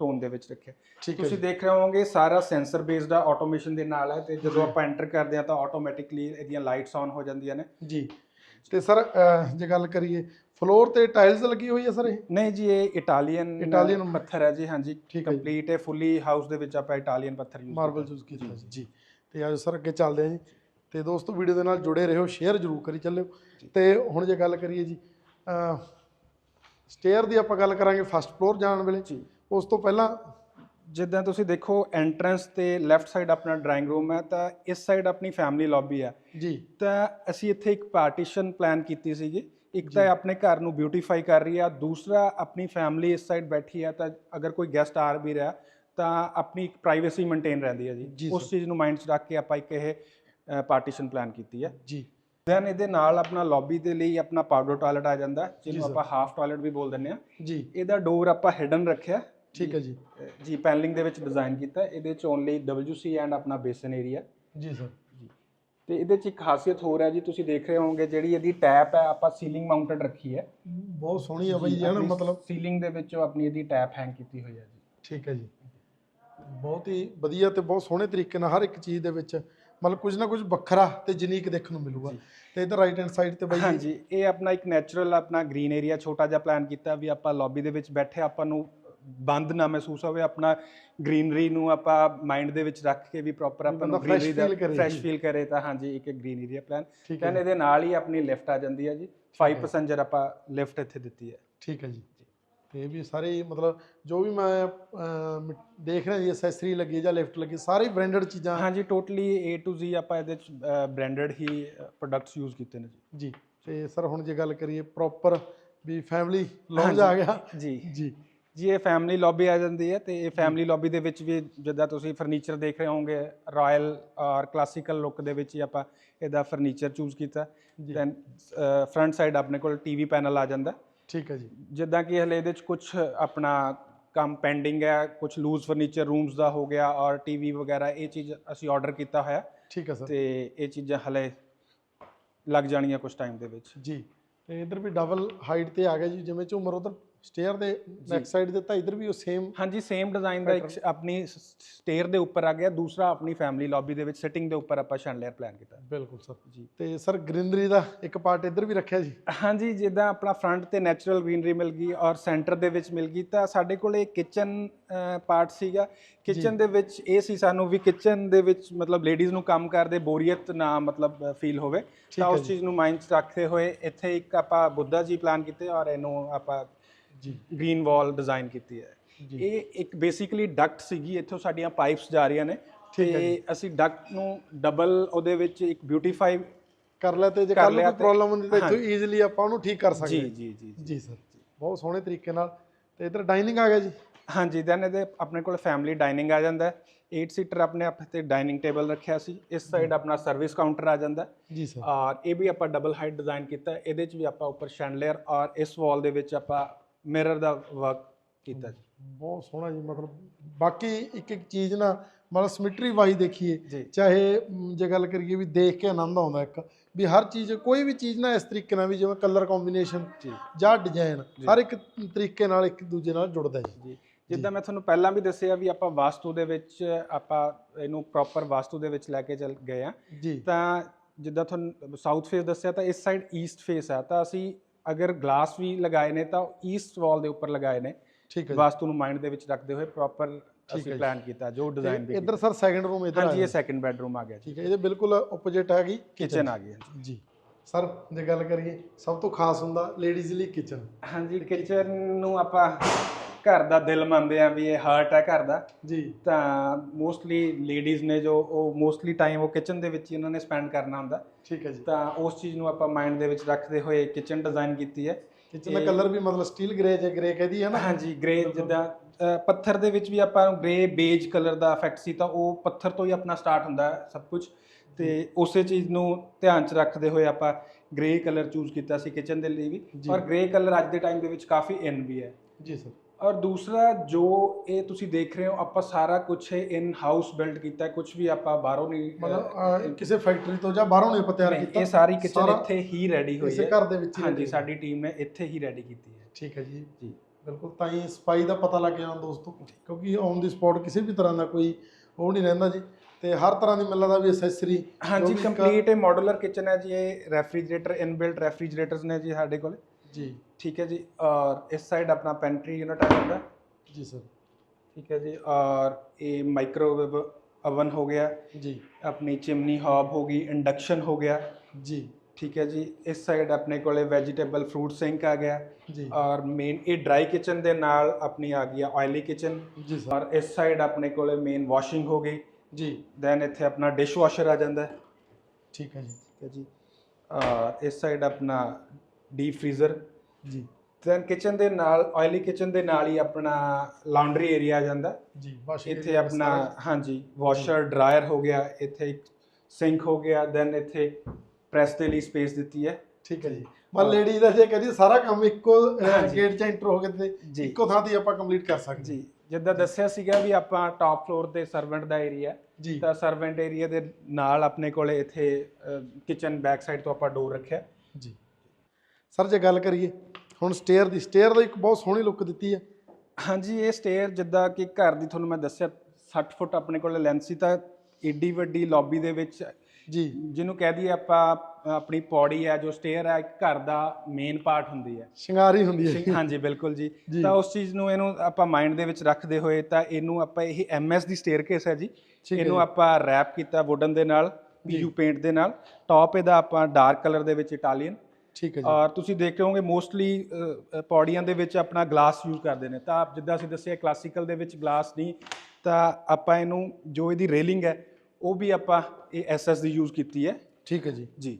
ਟੋਨ ਦੇ ਵਿੱਚ ਰੱਖਿਆ। ਠੀਕ ਹੈ ਤੁਸੀਂ ਜੀ ਦੇਖ ਰਹੇ ਹੋਵੋਗੇ ਸਾਰਾ ਸੈਂਸਰ ਬੇਸਡ ਆ ਆਟੋਮੇਸ਼ਨ ਦੇ ਨਾਲ ਹੈ ਤੇ ਜਦੋਂ ਆਪਾਂ ਐਂਟਰ ਕਰਦੇ ਆ ਤਾਂ ਆਟੋਮੈਟਿਕਲੀ ਇਹਦੀਆਂ ਲਾਈਟਸ ਆਨ ਹੋ ਜਾਂਦੀਆਂ ਨੇ। ਜੀ। ਤੇ ਸਰ ਜੇ ਗੱਲ ਕਰੀਏ ਫਲੋਰ ਤੇ ਟਾਈਲਸ ਲੱਗੀ ਹੋਈ ਹੈ ਸਰ ਇਹ? ਨਹੀਂ ਜੀ ਇਹ ਇਟਾਲੀਅਨ Italian ਪੱਥਰ ਹੈ ਜੀ ਹਾਂਜੀ। ਠੀਕ ਹੈ ਜੀ। ਕੰਪਲੀਟ ਹੈ ਫੁੱਲੀ ਹਾਊਸ ਦੇ ਵਿੱਚ ਆਪਾਂ ਇਟਾਲੀਅਨ ਪੱਥਰ ਯੂਜ਼ ਮਾਰਬਲ ਯੂਜ਼ ਕੀਤਾ ਜੀ। ਜੀ। ਤੇ ਆਜੋ ਸਰ ਅੱਗੇ ਚੱਲਦੇ ਹਾਂ ਜੀ। ਤੇ ਦੋਸਤੋ ਵੀਡੀਓ ਦੇ ਨਾਲ ਜੁੜੇ ਰਹੋ ਸ਼ੇਅਰ ਜ਼ਰੂਰ ਕਰੀ ਚੱਲਿਓ। ਤੇ ਹੁਣ ਜੇ ਗੱਲ ਕਰੀਏ ਜੀ ਸਟੇਅਰ ਦੀ ਆਪਾਂ ਗੱਲ ਕਰਾਂਗੇ ਫਸਟ ਫਲੋਰ ਜਾਣ ਵੇਲੇ। ਜੀ। ਉਸ ਤੋਂ ਪਹਿਲਾਂ ਜਿੱਦਾਂ ਤੁਸੀਂ ਦੇਖੋ ਐਂਟਰੈਂਸ ਤੇ ਲੈਫਟ ਸਾਈਡ ਆਪਣਾ ਡਰਾਇੰਗ ਰੂਮ ਹੈ ਤਾਂ ਇਸ ਸਾਈਡ ਆਪਣੀ ਫੈਮਿਲੀ ਲੌਬੀ ਹੈ। ਜੀ। ਤਾਂ ਅਸੀਂ ਇੱਥੇ ਇੱਕ ਪਾਰਟੀਸ਼ਨ ਪਲਾਨ ਕੀਤੀ ਸੀਗੀ। ਇੱਕ ਤਾਂ ਆਪਣੇ ਘਰ ਨੂੰ ਬਿਊਟੀਫਾਈ ਕਰ ਰਹੀ ਆ ਦੂਸਰਾ ਆਪਣੀ ਫੈਮਿਲੀ ਇਸ ਸਾਈਡ ਬੈਠੀ ਆ ਤਾਂ ਅਗਰ ਕੋਈ ਗੈਸਟ ਆ ਵੀ ਰਿਹਾ ਤਾਂ ਆਪਣੀ ਇੱਕ ਪ੍ਰਾਈਵੇਸੀ ਮੇਨਟੇਨ ਰਹਿੰਦੀ ਹੈ ਜੀ। ਉਸ ਚੀਜ਼ ਨੂੰ ਮਾਈਂਡ 'ਚ ਰੱਖ ਕੇ ਆਪਾਂ ਇੱਕ ਇਹ ਪਾਰਟੀਸ਼ਨ ਪਲਾਨ ਕੀਤੀ ਹੈ। ਜੀ। ਦੈਨ ਇਹਦੇ ਨਾਲ ਆਪਣਾ ਲੌਬੀ ਦੇ ਲਈ ਆਪਣਾ ਪਾਊਡਰ ਟਾਇਲਟ ਆ ਜਾਂਦਾ। ਜਿਹਨੂੰ। ਆਪਾਂ ਹਾਫ ਟਾਇਲਟ ਵੀ ਬੋਲ ਦਿੰਦੇ ਆ ਜੀ। ਇਹਦਾ ਡੋਰ ਆਪਾਂ ਹਿਡਨ ਰੱਖਿਆ। ਠੀਕ ਹੈ ਜੀ। ਜੀ ਪੈਨਲਿੰਗ ਦੇ ਵਿੱਚ ਡਿਜ਼ਾਈਨ ਕੀਤਾ। ਇਹਦੇ ਚ ਓਨਲੀ WC ਐਂਡ ਆਪਣਾ ਬੇਸਨ ਏਰੀਆ ਜੀ ਸਰ ਤੇ ਇਹਦੇ ਚ ਇੱਕ ਖਾਸੀਅਤ ਹੋਰ ਹੈ ਜੀ ਤੁਸੀਂ ਦੇਖ ਰਹੇ ਹੋਵੋਗੇ ਜਿਹੜੀ ਇਹਦੀ ਟੈਪ ਹੈ ਆਪਾਂ ਸੀਲਿੰਗ ਮਾਊਂਟਡ ਰੱਖੀ ਹੈ। ਬਹੁਤ ਸੋਹਣੀ ਆ ਬਾਈ ਜੀ ਹਨਾ ਮਤਲਬ ਸੀਲਿੰਗ ਦੇ ਵਿੱਚੋਂ ਆਪਣੀ ਇਹਦੀ ਟੈਪ ਹੈਂਗ ਕੀਤੀ ਹੋਈ ਹੈ ਜੀ। ਠੀਕ ਹੈ ਜੀ। ਬਹੁਤ ਹੀ ਵਧੀਆ ਤੇ ਬਹੁਤ ਸੋਹਣੇ ਤਰੀਕੇ ਨਾਲ ਹਰ ਇੱਕ ਚੀਜ਼ ਦੇ ਵਿੱਚ ਮਤਲਬ ਕੁਝ ਨਾ ਕੁਝ ਵੱਖਰਾ ਤੇ ਯੂਨੀਕ ਦੇਖਣ ਨੂੰ ਮਿਲੂਗਾ। ਤੇ ਇਧਰ ਰਾਈਟ ਹੈਂਡ ਸਾਈਡ ਤੇ ਬਾਈ ਹਾਂਜੀ ਇਹ ਆਪਣਾ ਇੱਕ ਨੈਚੁਰਲ ਆਪਣਾ ਗ੍ਰੀਨ ਏਰੀਆ ਛੋਟਾ ਜਿਹਾ ਪਲਾਨ ਕੀਤਾ ਵੀ ਆਪਾਂ ਲੌਬੀ ਦੇ ਵਿੱਚ ਬੈਠੇ ਆਪਾਂ ਨੂੰ ਬੰਦ ਨਾ ਮਹਿਸੂਸ ਹੋਵੇ ਆਪਣਾ ਗ੍ਰੀਨਰੀ ਨੂੰ ਆਪਾਂ ਮਾਈਂਡ ਦੇ ਵਿੱਚ ਰੱਖ ਕੇ ਵੀ ਪ੍ਰੋਪਰ ਆਪਾਂ ਨੂੰ ਗ੍ਰੀਨਰੀ ਦਾ ਫਰੈਸ਼। ਫੀਲ ਕਰੇ ਤਾਂ ਹਾਂਜੀ ਇੱਕ ਗ੍ਰੀਨ ਏਰੀਆ ਪਲਾਨ ਠੀਕ ਹੈ ਦੈਨ ਇਹਦੇ ਨਾਲ ਹੀ ਆਪਣੀ ਲਿਫਟ ਆ ਜਾਂਦੀ ਹੈ ਜੀ। 5 ਪੈਸੇਂਜਰ ਆਪਾਂ ਲਿਫਟ ਇੱਥੇ ਦਿੱਤੀ ਹੈ। ਠੀਕ ਹੈ ਜੀ। ਤੇ ਇਹ ਵੀ ਸਾਰੇ ਮਤਲਬ ਜੋ ਵੀ ਮੈਂ ਅਮ, ਦੇਖ ਰਿਹਾ ਜੀ ਐਕਸੈਸਰੀ ਲੱਗੀ ਜਾਂ ਲਿਫਟ ਲੱਗੀ ਸਾਰੇ ਬ੍ਰਾਂਡਡ ਚੀਜ਼ਾਂ। ਹਾਂਜੀ ਟੋਟਲੀ A to Z ਆਪਾਂ ਇਹਦੇ ਚ ਬ੍ਰਾਂਡਡ ਹੀ ਪ੍ਰੋਡਕਟਸ ਯੂਜ਼ ਕੀਤੇ ਨੇ ਜੀ। ਜੀ ਤੇ ਸਰ ਹੁਣ ਜੇ ਗੱਲ ਕਰੀਏ ਪ੍ਰੋਪਰ ਵੀ ਫੈਮਿਲੀ ਲੌਂਜ ਆ ਗਿਆ। ਜੀ। ਜੀ। ਜੀ ਇਹ ਫੈਮਿਲੀ ਲੌਬੀ ਆ ਜਾਂਦੀ ਹੈ ਤੇ ਇਹ ਫੈਮਿਲੀ ਲੌਬੀ ਦੇ ਵਿੱਚ ਵੀ ਜਿੱਦਾਂ ਤੁਸੀਂ ਫਰਨੀਚਰ ਦੇਖ ਰਹੇ ਹੋਵੋਗੇ ਰਾਇਲ ਔਰ ਕਲਾਸੀਕਲ ਲੁੱਕ ਦੇ ਵਿੱਚ ਹੀ ਆਪਾਂ ਇਹਦਾ ਫਰਨੀਚਰ ਚੂਜ਼ ਕੀਤਾ। ਜੀ। ਦੈਨ ਫਰੰਟ ਸਾਈਡ ਆਪਣੇ ਕੋਲ ਟੀਵੀ ਪੈਨਲ ਆ ਜਾਂਦਾ। ਠੀਕ ਹੈ ਜੀ। ਜਿੱਦਾਂ ਕਿ ਹਲੇ ਇਹਦੇ ਚ ਕੁਝ ਆਪਣਾ ਕੰਮ ਪੈਂਡਿੰਗ ਹੈ ਕੁਝ ਲੂਜ਼ ਫਰਨੀਚਰ ਰੂਮਸ ਦਾ ਹੋ ਗਿਆ ਔਰ ਟੀਵੀ ਵਗੈਰਾ ਇਹ ਚੀਜ਼ ਅਸੀਂ ਆਰਡਰ ਕੀਤਾ ਹੋਇਆ। ਠੀਕ ਹੈ ਸਰ। ਤੇ ਇਹ ਚੀਜ਼ਾਂ ਹਲੇ ਲੱਗ ਜਾਣੀਆਂ ਕੁਝ ਟਾਈਮ ਦੇ ਵਿੱਚ। ਜੀ ਤੇ ਇਧਰ ਵੀ ਡਬਲ ਹਾਈਟ ਤੇ ਆ ਗਿਆ ਜੀ ਜਿਵੇਂ ਝੂਮਰ ਉਧਰ ਸਟੇਅਰ ਦੇ ਬੈਕ ਸਾਈਡ ਦਿੱਤਾ ਇਧਰ ਵੀ ਉਹ ਸੇਮ ਹਾਂਜੀ ਸੇਮ ਡਿਜ਼ਾਈਨ ਦਾ ਇੱਕ ਆਪਣੀ ਸਟੇਅਰ ਦੇ ਉੱਪਰ ਆ ਗਿਆ ਦੂਸਰਾ ਆਪਣੀ ਫੈਮਿਲੀ ਲੌਬੀ ਦੇ ਵਿੱਚ ਸਿਟਿੰਗ ਦੇ ਉੱਪਰ ਆਪਾਂ ਸ਼ੈਂਡਲੀਅਰ ਪਲਾਨ ਕੀਤਾ। ਬਿਲਕੁਲ ਸਰ। ਜੀ। ਤੇ ਸਰ ਗ੍ਰੀਨਰੀ ਦਾ ਇੱਕ ਪਾਰਟ ਇੱਧਰ ਵੀ ਰੱਖਿਆ ਜੀ? ਹਾਂਜੀ ਜਿੱਦਾਂ ਆਪਣਾ ਫਰੰਟ ਤੇ ਨੈਚੁਰਲ ਗ੍ਰੀਨਰੀ ਮਿਲ ਗਈ ਔਰ ਸੈਂਟਰ ਦੇ ਵਿੱਚ ਮਿਲ ਗਈ ਤਾਂ ਸਾਡੇ ਕੋਲ ਇੱਕ ਕਿਚਨ ਪਾਰਟ ਸੀਗਾ। ਕਿਚਨ ਦੇ ਵਿੱਚ ਇਹ ਸੀ ਸਾਨੂੰ ਵੀ ਕਿਚਨ ਦੇ ਵਿੱਚ ਮਤਲਬ ਲੇਡੀਜ਼ ਨੂੰ ਕੰਮ ਕਰਦੇ ਬੋਰੀਅਤ ਨਾ ਮਤਲਬ ਫੀਲ ਹੋਵੇ। ਤਾਂ ਉਸ ਚੀਜ਼ ਨੂੰ ਮਾਈਂਡ ਰੱਖਦੇ ਹੋਏ ਇੱਥੇ ਇੱਕ ਆਪਾਂ ਬੁੱਧਾ ਜੀ ਪਲਾਨ ਕੀਤੇ ਔਰ ਇਹਨੂੰ ਆਪਾਂ ਜੀ। ਗ੍ਰੀਨ ਵਾਲ ਡਿਜ਼ਾਈਨ ਕੀਤੀ ਹੈ। ਇਹ ਇੱਕ ਬੇਸਿਕਲੀ ਡਕਟ ਸੀਗੀ ਇੱਥੋਂ ਸਾਡੀਆਂ ਪਾਈਪਸ ਜਾ ਰਹੀਆਂ ਨੇ। ਤੇ ਅਸੀਂ ਡਕਟ ਨੂੰ ਡਬਲ ਉਹਦੇ ਵਿੱਚ ਇੱਕ ਬਿਊਟੀਫਾਈ ਕਰ ਲੈ ਤੇ ਜੇ ਕੱਲ ਲਿਆ ਕੋਈ ਪ੍ਰੋਬਲਮ ਹੁੰਦੀ ਤਾਂ ਇੱਥੋਂ ਈਜ਼ੀਲੀ ਆਪਾਂ ਉਹਨੂੰ ਠੀਕ ਕਰ ਸਕਦੇ ਜੀ। ਜੀ ਜੀ ਜੀ। ਸਰ ਬਹੁਤ ਸੋਹਣੇ ਤਰੀਕੇ ਨਾਲ। ਤੇ ਇੱਧਰ ਡਾਈਨਿੰਗ ਆ ਗਿਆ ਜੀ। ਹਾਂਜੀ ਦੈਨ ਇਹਦੇ ਆਪਣੇ ਕੋਲ ਫੈਮਿਲੀ ਡਾਈਨਿੰਗ ਆ ਜਾਂਦਾ ਹੈ। 8 ਸੀਟਰ ਆਪਣੇ ਆਪ ਤੇ ਡਾਈਨਿੰਗ ਟੇਬਲ ਰੱਖਿਆ ਸੀ। ਇਸ ਸਾਈਡ ਆਪਣਾ ਸਰਵਿਸ ਕਾਊਂਟਰ ਆ ਜਾਂਦਾ ਜੀ ਸਰ ਔਰ ਇਹ ਵੀ ਆਪਾਂ ਡਬਲ ਹਾਈਟ ਡਿਜ਼ਾਈਨ ਕੀਤਾ। ਇਹਦੇ ਚ ਵੀ ਆਪਾਂ ਉੱਪਰ ਸ਼ੈਂਡਲੀਅਰ ਔਰ ਇਸ ਵਾਲ ਦੇ ਵਿੱਚ ਆਪਾਂ ਮਿਰਰ ਦਾ ਵਰਕ ਕੀਤਾ ਜੀ। ਬਹੁਤ ਸੋਹਣਾ ਜੀ ਮਤਲਬ ਬਾਕੀ ਇੱਕ ਇੱਕ ਚੀਜ਼ ਨਾ ਮਤਲਬ ਸਿਮਟਰੀ ਵਾਈ ਦੇਖੀਏ। ਚਾਹੇ ਜੇ ਗੱਲ ਕਰੀਏ ਵੀ ਦੇਖ ਕੇ ਆਨੰਦ ਆਉਂਦਾ ਇੱਕ ਵੀ ਹਰ ਚੀਜ਼ ਕੋਈ ਵੀ ਚੀਜ਼ ਨਾ ਇਸ ਤਰੀਕੇ ਨਾਲ ਵੀ ਜਿਵੇਂ ਕਲਰ ਕੰਬੀਨੇਸ਼ਨ ਜੀ। ਡਿਜ਼ਾਈਨ ਹਰ ਇੱਕ ਤਰੀਕੇ ਨਾਲ ਇੱਕ ਦੂਜੇ ਨਾਲ ਜੁੜਦਾ ਜੀ। ਜੀ। ਜਿੱਦਾਂ ਮੈਂ ਤੁਹਾਨੂੰ ਪਹਿਲਾਂ ਵੀ ਦੱਸਿਆ ਵੀ ਆਪਾਂ ਵਾਸਤੂ ਦੇ ਵਿੱਚ ਆਪਾਂ ਇਹਨੂੰ ਪ੍ਰੋਪਰ ਵਾਸਤੂ ਦੇ ਵਿੱਚ ਲੈ ਕੇ ਚੱਲ ਗਏ ਆ। ਤਾਂ ਜਿੱਦਾਂ ਤੁਹਾਨੂੰ ਸਾਊਥ ਫੇਸ ਦੱਸਿਆ ਤਾਂ ਇਸ ਸਾਈਡ ਈਸਟ ਫੇਸ ਆ ਤਾਂ ਅਸੀਂ ਅਗਰ ਗਲਾਸ ਵੀ ਲਗਾਏ ਨੇ ਤਾਂ ਈਸਟ ਵਾਲ ਦੇ ਉੱਪਰ ਲਗਾਏ ਨੇ। ਠੀਕ ਹੈ ਵਾਸਤੂ ਨੂੰ ਮਾਈਂਡ ਦੇ ਵਿੱਚ ਰੱਖਦੇ ਹੋਏ ਪ੍ਰੋਪਰ ਅਸੀਂ। ਪਲਾਨ ਕੀਤਾ ਜੋ ਡਿਜ਼ਾਈਨ ਵੀ ਇੱਧਰ ਸਰ ਸੈਕੰਡ ਰੂਮ ਇੱਧਰ ਆ ਹਾਂਜੀ ਇਹ ਸੈਕੰਡ ਬੈਡਰੂਮ ਆ ਗਿਆ ਠੀਕ ਹੈ ਇਹਦੇ ਬਿਲਕੁਲ ਆਪੋਜ਼ਿਟ ਹੈਗੀ ਕਿਚਨ ਆ ਗਈ ਜੀ। ਸਰ ਜੇ ਗੱਲ ਕਰੀਏ ਸਭ ਤੋਂ ਖਾਸ ਹੁੰਦਾ ਲੇਡੀਜ਼ ਲਈ ਕਿਚਨ ਹਾਂਜੀ ਕਿਚਨ ਨੂੰ ਆਪਾਂ ਘਰ ਦਾ ਦਿਲ ਮੰਨਦੇ ਆ ਵੀ ਇਹ ਹਾਰਟ ਹੈ ਘਰ ਦਾ। ਜੀ। ਤਾਂ ਮੋਸਟਲੀ ਲੇਡੀਜ਼ ਨੇ ਜੋ ਉਹ ਮੋਸਟਲੀ ਟਾਈਮ ਉਹ ਕਿਚਨ ਦੇ ਵਿੱਚ ਹੀ ਉਹਨਾਂ ਨੇ ਸਪੈਂਡ ਕਰਨਾ ਹੁੰਦਾ। ਠੀਕ ਹੈ ਜੀ। ਤਾਂ ਉਸ ਚੀਜ਼ ਨੂੰ ਆਪਾਂ ਮਾਈਂਡ ਦੇ ਵਿੱਚ ਰੱਖਦੇ ਹੋਏ ਕਿਚਨ ਡਿਜ਼ਾਈਨ ਕੀਤੀ ਹੈ। ਕਿਚਨ ਦਾ ਕਲਰ ਵੀ ਮਤਲਬ ਸਟੀਲ ਗ੍ਰੇ ਜੇ ਗ੍ਰੇ ਕਹਦੀ ਹੈ ਨਾ। ਹਾਂਜੀ ਗ੍ਰੇ ਜਿੱਦਾਂ ਪੱਥਰ ਦੇ ਵਿੱਚ ਵੀ ਆਪਾਂ ਨੂੰ ਗ੍ਰੇ ਬੇਜ ਕਲਰ ਦਾ ਇਫੈਕਟ ਸੀ ਤਾਂ ਉਹ ਪੱਥਰ ਤੋਂ ਹੀ ਆਪਣਾ ਸਟਾਰਟ ਹੁੰਦਾ ਹੈ ਸਭ ਕੁਝ ਤੇ ਉਸੇ ਚੀਜ਼ ਨੂੰ ਧਿਆਨ 'ਚ ਰੱਖਦੇ ਹੋਏ ਆਪਾਂ ਗ੍ਰੇ ਕਲਰ ਚੂਜ਼ ਕੀਤਾ ਸੀ ਕਿਚਨ ਦੇ ਲਈ ਵੀ। ਔਰ ਗ੍ਰੇ ਕਲਰ ਅੱਜ ਦੇ ਟਾਈਮ ਦੇ ਵਿੱਚ ਕਾਫੀ ਇਨ ਵੀ ਹੈ। ਜੀ ਸਰ। ਔਰ ਦੂਸਰਾ ਜੋ ਇਹ ਤੁਸੀਂ ਦੇਖ ਰਹੇ ਹੋ ਆਪਾਂ ਸਾਰਾ ਕੁਝ ਇਨ ਹਾਊਸ ਬਿਲਡ ਕੀਤਾ ਕੁਝ ਵੀ ਆਪਾਂ ਬਾਹਰੋਂ ਨਹੀਂ ਮਤਲਬ ਕਿਸੇ ਫੈਕਟਰੀ ਤੋਂ ਜਾਂ ਬਾਹਰੋਂ ਨਹੀਂ ਆਪਾਂ ਤਿਆਰ ਕੀਤਾ। ਇਹ ਸਾਰੀ ਕਿਚਨ ਇੱਥੇ ਹੀ ਰੈਡੀ ਹੋਈ ਇਸੇ ਹੈ। ਘਰ ਦੇ ਵਿੱਚ ਹੀ ਹਾਂਜੀ ਸਾਡੀ ਟੀਮ ਨੇ ਇੱਥੇ ਹੀ ਰੈਡੀ ਕੀਤੀ ਹੈ। ਠੀਕ ਹੈ ਜੀ। ਜੀ। ਬਿਲਕੁਲ ਤਾਂ ਹੀ ਸਫ਼ਾਈ ਦਾ ਪਤਾ ਲੱਗ ਜਾਣਾ ਦੋਸਤੋ ਕਿਉਂਕਿ ਔਨ ਦੀ ਸਪੌਟ ਕਿਸੇ ਵੀ ਤਰ੍ਹਾਂ ਦਾ ਕੋਈ ਉਹ ਨਹੀਂ ਰਹਿੰਦਾ ਜੀ। ਤੇ ਹਰ ਤਰ੍ਹਾਂ ਦੀ ਮਿਲਦਾ ਵੀ ਐਸੈਸਰੀ ਹਾਂਜੀ ਕੰਪਲੀਟ ਇਹ ਮਾਡੂਲਰ ਕਿਚਨ ਹੈ ਜੀ ਇਹ ਰੈਫਰੀਜਰੇਟਰ ਇਨਬਿਲਟ ਰੈਫਰੀਜਰੇਟਰਸ ਨੇ ਜੀ ਸਾਡੇ ਕੋਲ। ਜੀ। ਠੀਕ ਹੈ ਜੀ ਔਰ ਇਸ ਸਾਈਡ ਆਪਣਾ ਪੈਂਟਰੀ ਯੂਨਿਟ ਆ ਜਾਂਦਾ। ਜੀ ਸਰ। ਠੀਕ ਹੈ ਜੀ ਔਰ ਇਹ ਮਾਈਕ੍ਰੋਵੇਵ ਅਵਨ ਹੋ ਗਿਆ। ਜੀ। ਆਪਣੀ ਚਿਮਨੀ ਹੌਬ ਹੋ ਗਈ ਇੰਡਕਸ਼ਨ ਹੋ ਗਿਆ। ਜੀ। ਠੀਕ ਹੈ ਜੀ ਇਸ ਸਾਈਡ ਆਪਣੇ ਕੋਲੇ ਵੈਜੀਟੇਬਲ ਫਰੂਟ ਸਿੰਕ ਆ ਗਿਆ। ਜੀ। ਔਰ ਮੇਨ ਇਹ ਡਰਾਈ ਕਿਚਨ ਦੇ ਨਾਲ ਆਪਣੀ ਆ ਗਈ ਆ ਆਇਲੀ ਕਿਚਨ ਜੀ ਸਰ। ਔਰ ਇਸ ਸਾਈਡ ਆਪਣੇ ਕੋਲੇ ਮੇਨ ਵਾਸ਼ਿੰਗ ਹੋ ਗਈ। ਜੀ। ਦੈਨ ਇੱਥੇ ਆਪਣਾ ਡਿਸ਼ ਵਾਸ਼ਰ ਆ ਜਾਂਦਾ। ਠੀਕ ਹੈ ਜੀ। ਠੀਕ ਹੈ ਜੀ ਔਰ ਇਸ ਸਾਈਡ ਆਪਣਾ ਡੀਪ ਫ੍ਰੀਜ਼ਰ ਜੀ। ਦੈਨ ਕਿਚਨ ਦੇ ਨਾਲ ਆਇਲੀ ਕਿਚਨ ਦੇ ਨਾਲ ਹੀ ਆਪਣਾ ਲਾਉਂਡਰੀ ਏਰੀਆ ਆ ਜਾਂਦਾ। ਜੀ ਵਾਸ਼ਿੰਗ ਇੱਥੇ ਆਪਣਾ ਹਾਂਜੀ ਵਾਸ਼ਰ ਡਰਾਇਰ ਹੋ ਗਿਆ ਇੱਥੇ ਇੱਕ ਸਿੰਕ ਹੋ ਗਿਆ ਦੈਨ ਇੱਥੇ ਪ੍ਰੈਸ ਦੇ ਲਈ ਸਪੇਸ ਦਿੱਤੀ ਹੈ। ਠੀਕ ਹੈ ਜੀ। ਮਨ ਲੇਡੀ ਦਾ ਜੇ ਕਹਦੀ ਸਾਰਾ ਕੰਮ ਇੱਕੋ। ਗੇਟ 'ਚ ਐਂਟਰ ਹੋ ਕੇ ਤੇ। ਇੱਕੋ ਥਾਂ ਤੇ ਆਪਾਂ ਕੰਪਲੀਟ ਕਰ ਸਕਦੇ ਜੀ। ਜਿੱਦਾਂ ਦੱਸਿਆ ਸੀਗਾ ਵੀ ਆਪਾਂ ਟਾਪ ਫਲੋਰ ਤੇ ਸਰਵੈਂਟ ਦਾ ਏਰੀਆ ਤਾਂ ਸਰਵੈਂਟ ਏਰੀਆ ਦੇ ਨਾਲ ਆਪਣੇ ਕੋਲੇ ਇੱਥੇ ਕਿਚਨ ਬੈਕ ਸਾਈਡ ਤੋਂ ਆਪਾਂ ਡੋਰ ਰੱਖਿਆ। ਜੀ। ਸਰ ਜੇ ਗੱਲ ਕਰੀਏ ਹੁਣ ਸਟੇਅਰ ਦੀ ਸਟੇਅਰ ਦਾ ਇੱਕ ਬਹੁਤ ਸੋਹਣੀ ਲੁੱਕ ਦਿੱਤੀ ਹੈ। ਹਾਂਜੀ ਇਹ ਸਟੇਅਰ ਜਿੱਦਾਂ ਕਿ ਘਰ ਦੀ ਤੁਹਾਨੂੰ ਮੈਂ ਦੱਸਿਆ 60 ਫੁੱਟ ਆਪਣੇ ਕੋਲੇ ਲੈਂਥ ਸੀ ਤਾਂ ਏਡੀ ਵੱਡੀ ਲੌਬੀ ਦੇ ਵਿੱਚ ਜੀ। ਜਿਹਨੂੰ ਕਹਿ ਦਈਏ ਆਪਾਂ ਆਪਣੀ ਪੌੜੀ ਹੈ ਜੋ ਸਟੇਅਰ ਹੈ ਘਰ ਦਾ ਮੇਨ ਪਾਰਟ ਹੁੰਦੀ ਹੈ। ਸ਼ਿੰਗਾਰ ਹੁੰਦੀ ਹੈ। ਹਾਂਜੀ ਬਿਲਕੁਲ ਜੀ। ਤਾਂ ਉਸ ਚੀਜ਼ ਨੂੰ ਇਹਨੂੰ ਆਪਾਂ ਮਾਈਂਡ ਦੇ ਵਿੱਚ ਰੱਖਦੇ ਹੋਏ ਤਾਂ ਇਹਨੂੰ ਆਪਾਂ ਇਹ ਐਮਐਸ ਦੀ ਸਟੇਅਰਕੇਸ ਹੈ ਜੀ। ਇਹਨੂੰ। ਆਪਾਂ ਰੈਪ ਕੀਤਾ ਵੁਡਨ ਦੇ ਨਾਲ ਪੀਯੂ ਪੇਂਟ ਦੇ ਨਾਲ। ਟੌਪ ਇਹਦਾ ਆਪਾਂ ਡਾਰਕ ਕਲਰ ਦੇ ਵਿੱਚ ਇਟਾਲੀਅਨ ਠੀਕ ਹੈ ਜੀ। ਔਰ ਤੁਸੀਂ ਦੇਖ ਰਹੇ ਹੋਗੇ ਮੋਸਟਲੀ ਪੌੜੀਆਂ ਦੇ ਵਿੱਚ ਆਪਣਾ ਗਲਾਸ ਯੂਜ਼ ਕਰਦੇ ਨੇ। ਤਾਂ ਜਿੱਦਾਂ ਅਸੀਂ ਦੱਸਿਆ ਕਲਾਸੀਕਲ ਦੇ ਵਿੱਚ ਗਲਾਸ ਨਹੀਂ ਤਾਂ ਆਪਾਂ ਇਹਨੂੰ ਜੋ ਇਹਦੀ ਰੇਲਿੰਗ ਹੈ ਉਹ ਵੀ ਆਪਾਂ ਇਹ ਐਸਐਸ ਦੀ ਯੂਜ਼ ਕੀਤੀ ਹੈ। ਠੀਕ ਹੈ ਜੀ। ਜੀ।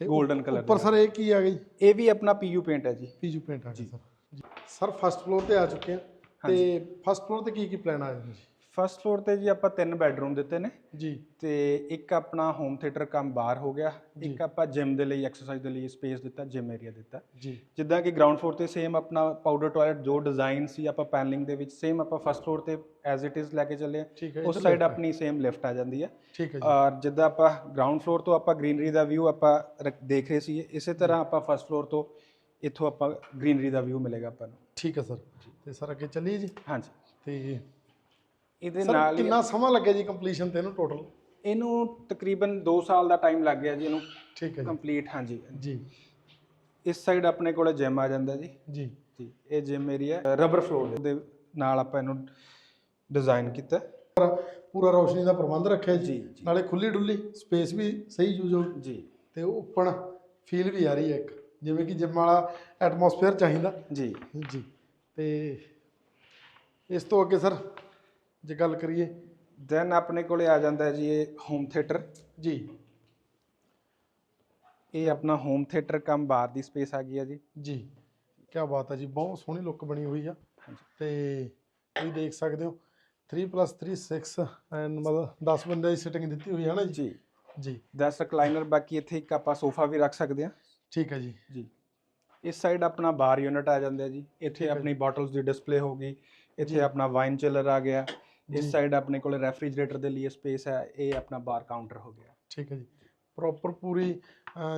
ਤੇ 골ਡਨ ਕਲਰ ਉੱਪਰ ਸਰ ਇਹ ਕੀ ਆ ਗਈ? ਇਹ ਵੀ ਆਪਣਾ ਪੀਯੂ ਪੇਂਟ ਹੈ ਜੀ। ਪੀਜੂ ਪੇਂਟ ਆ ਗਿਆ ਸਰ ਜੀ। ਸਰ। ਫਸਟ ਫਲੋਰ ਤੇ ਆ ਚੁੱਕੇ ਆ। ਤੇ ਫਸਟ ਫਲੋਰ ਤੇ ਕੀ ਕੀ ਪਲਾਨ ਆ ਜੀ? ਫਸਟ ਫਲੋਰ ਤੇ ਜੀ ਆਪਾਂ ਤਿੰਨ ਬੈੱਡਰੂਮ ਦਿੱਤੇ ਨੇ। ਜੀ। ਤੇ ਇੱਕ ਆਪਣਾ ਹੋਮ ਥੀਏਟਰ ਕੰਮ ਬਾਹਰ ਹੋ ਗਿਆ। ਇੱਕ ਆਪਾਂ ਜਿਮ ਦੇ ਲਈ ਐਕਸਰਸਾਈਜ਼ ਦੇ ਲਈ ਸਪੇਸ ਦਿੱਤਾ ਜਿਮ ਏਰੀਆ ਦਿੱਤਾ। ਜੀ। ਜਿੱਦਾਂ ਕਿ ਗਰਾਊਂਡ ਫਲੋਰ ਤੇ ਸੇਮ ਆਪਣਾ ਪਾਊਡਰ ਟਾਇਲਟ ਜੋ ਡਿਜ਼ਾਈਨ ਸੀ ਆਪਾਂ ਪੈਨਲਿੰਗ ਦੇ ਵਿੱਚ ਸੇਮ ਆਪਾਂ ਫਸਟ ਫਲੋਰ ਤੇ ਐਜ਼ ਇਟ ਇਜ਼ ਲੈ ਕੇ ਚੱਲੇ ਆ। ਉਸ ਸਾਈਡ। ਆਪਣੀ ਸੇਮ ਲਿਫਟ ਆ ਜਾਂਦੀ ਹੈ ਠੀਕ ਹੈ ਜੀ। ਔਰ ਜਿੱਦਾਂ ਆਪਾਂ ਗਰਾਊਂਡ ਫਲੋਰ ਤੋਂ ਆਪਾਂ ਗ੍ਰੀਨਰੀ ਦਾ ਵਿਊ ਆਪਾਂ ਦੇਖ ਰਹੇ ਸੀ ਇਸੇ ਤਰ੍ਹਾਂ ਆਪਾਂ ਫਸਟ ਫਲੋਰ ਤੋਂ ਇੱਥੋਂ ਆਪਾਂ ਗ੍ਰੀਨਰੀ ਦਾ ਵਿਊ ਮਿਲੇਗਾ ਆਪਾਂ ਨੂੰ। ਠੀਕ ਹੈ ਸਰ। ਤੇ ਸਰ ਅੱਗੇ ਚੱਲੀਏ ਜੀ? ਹਾਂਜੀ। ਤੇ ਇਹਦੇ ਸਰ ਨਾਲ ਹੀ ਕਿੰਨਾ ਸਮਾਂ ਲੱਗਿਆ ਜੀ ਕੰਪਲੀਸ਼ਨ ਤੇ ਇਹਨੂੰ ਟੋਟਲ ਇਹਨੂੰ ਤਕਰੀਬਨ 2 ਸਾਲ ਦਾ ਟਾਈਮ ਲੱਗ ਗਿਆ ਜੀ ਇਹਨੂੰ ਠੀਕ ਹੈ ਕੰਪਲੀਟ ਹਾਂਜੀ। ਜੀ। ਜੀ ਇਸ ਸਾਈਡ ਆਪਣੇ ਕੋਲੇ ਜਿਮ ਆ ਜਾਂਦਾ ਜੀ। ਜੀ। ਜੀ ਇਹ ਜਿਮ ਏਰੀਆ ਰਬਰ ਫਲੋਰ ਦੇ ਨਾਲ ਆਪਾਂ ਇਹਨੂੰ ਡਿਜ਼ਾਈਨ ਕੀਤਾ। ਪੂਰਾ ਰੋਸ਼ਨੀ ਦਾ ਪ੍ਰਬੰਧ ਰੱਖਿਆ ਜੀ। ਜੀ, ਜੀ। ਨਾਲੇ ਖੁੱਲੀ ਡੁੱਲੀ ਸਪੇਸ ਵੀ ਸਹੀ ਯੂਜ਼ ਹੋ ਜੀ। ਤੇ ਓਪਨ ਫੀਲ ਵੀ ਆ ਰਹੀ ਹੈ ਇੱਕ। ਜਿਵੇਂ ਕਿ ਜਿਮ ਵਾਲਾ ਐਟਮੋਸਫੇਅਰ ਚਾਹੀਦਾ। ਜੀ। ਜੀ। ਤੇ ਇਸ ਤੋਂ ਅੱਗੇ ਸਰ ਜੇ ਗੱਲ ਕਰੀਏ ਦੈਨ ਆਪਣੇ ਕੋਲੇ ਆ ਜਾਂਦਾ ਹੈ ਜੀ ਇਹ ਹੋਮ ਥੀਏਟਰ ਜੀ। ਇਹ ਆਪਣਾ ਹੋਮ ਥੀਏਟਰ ਕੰਮ ਬਾਹਰ ਦੀ ਸਪੇਸ ਆ ਗਈ ਹੈ ਜੀ। ਜੀ। ਕੀ ਬਾਤ ਹੈ ਜੀ ਬਹੁਤ ਸੋਹਣੀ ਲੁੱਕ ਬਣੀ ਹੋਈ ਆ। ਤੇ ਤੁਸੀਂ ਦੇਖ ਸਕਦੇ ਹੋ 3 3 6 ਐਂਡ ਮਤਲਬ 10 ਬੰਦੇ ਦੀ ਸਿਟਿੰਗ ਦਿੱਤੀ ਹੋਈ ਹੈ ਨਾ ਜੀ? ਜੀ। ਜੀ। 10 ਰਿਕਲਾਈਨਰ ਬਾਕੀ ਇੱਥੇ ਇੱਕ ਆਪਾਂ ਸੋਫਾ ਵੀ ਰੱਖ ਸਕਦੇ ਹਾਂ। ਠੀਕ ਹੈ ਜੀ। ਜੀ। ਇਸ ਸਾਈਡ ਆਪਣਾ ਬਾਰ ਯੂਨਿਟ ਆ ਜਾਂਦਾ ਜੀ। ਇੱਥੇ ਆਪਣੀ ਬੋਟਲਸ ਦੀ ਡਿਸਪਲੇ ਹੋਗੀ ਜੀ। ਇੱਥੇ ਆਪਣਾ ਵਾਈਨ ਚਿਲਰ ਆ ਗਿਆ। ਇਸ ਸਾਈਡ ਆਪਣੇ ਕੋਲੇ ਰੈਫਰੀਜਰੇਟਰ ਦੇ ਲਈ ਸਪੇਸ ਹੈ ਇਹ ਆਪਣਾ ਬਾਰ ਕਾਊਂਟਰ ਹੋ ਗਿਆ। ਠੀਕ ਹੈ ਜੀ। ਪ੍ਰੋਪਰ ਪੂਰੀ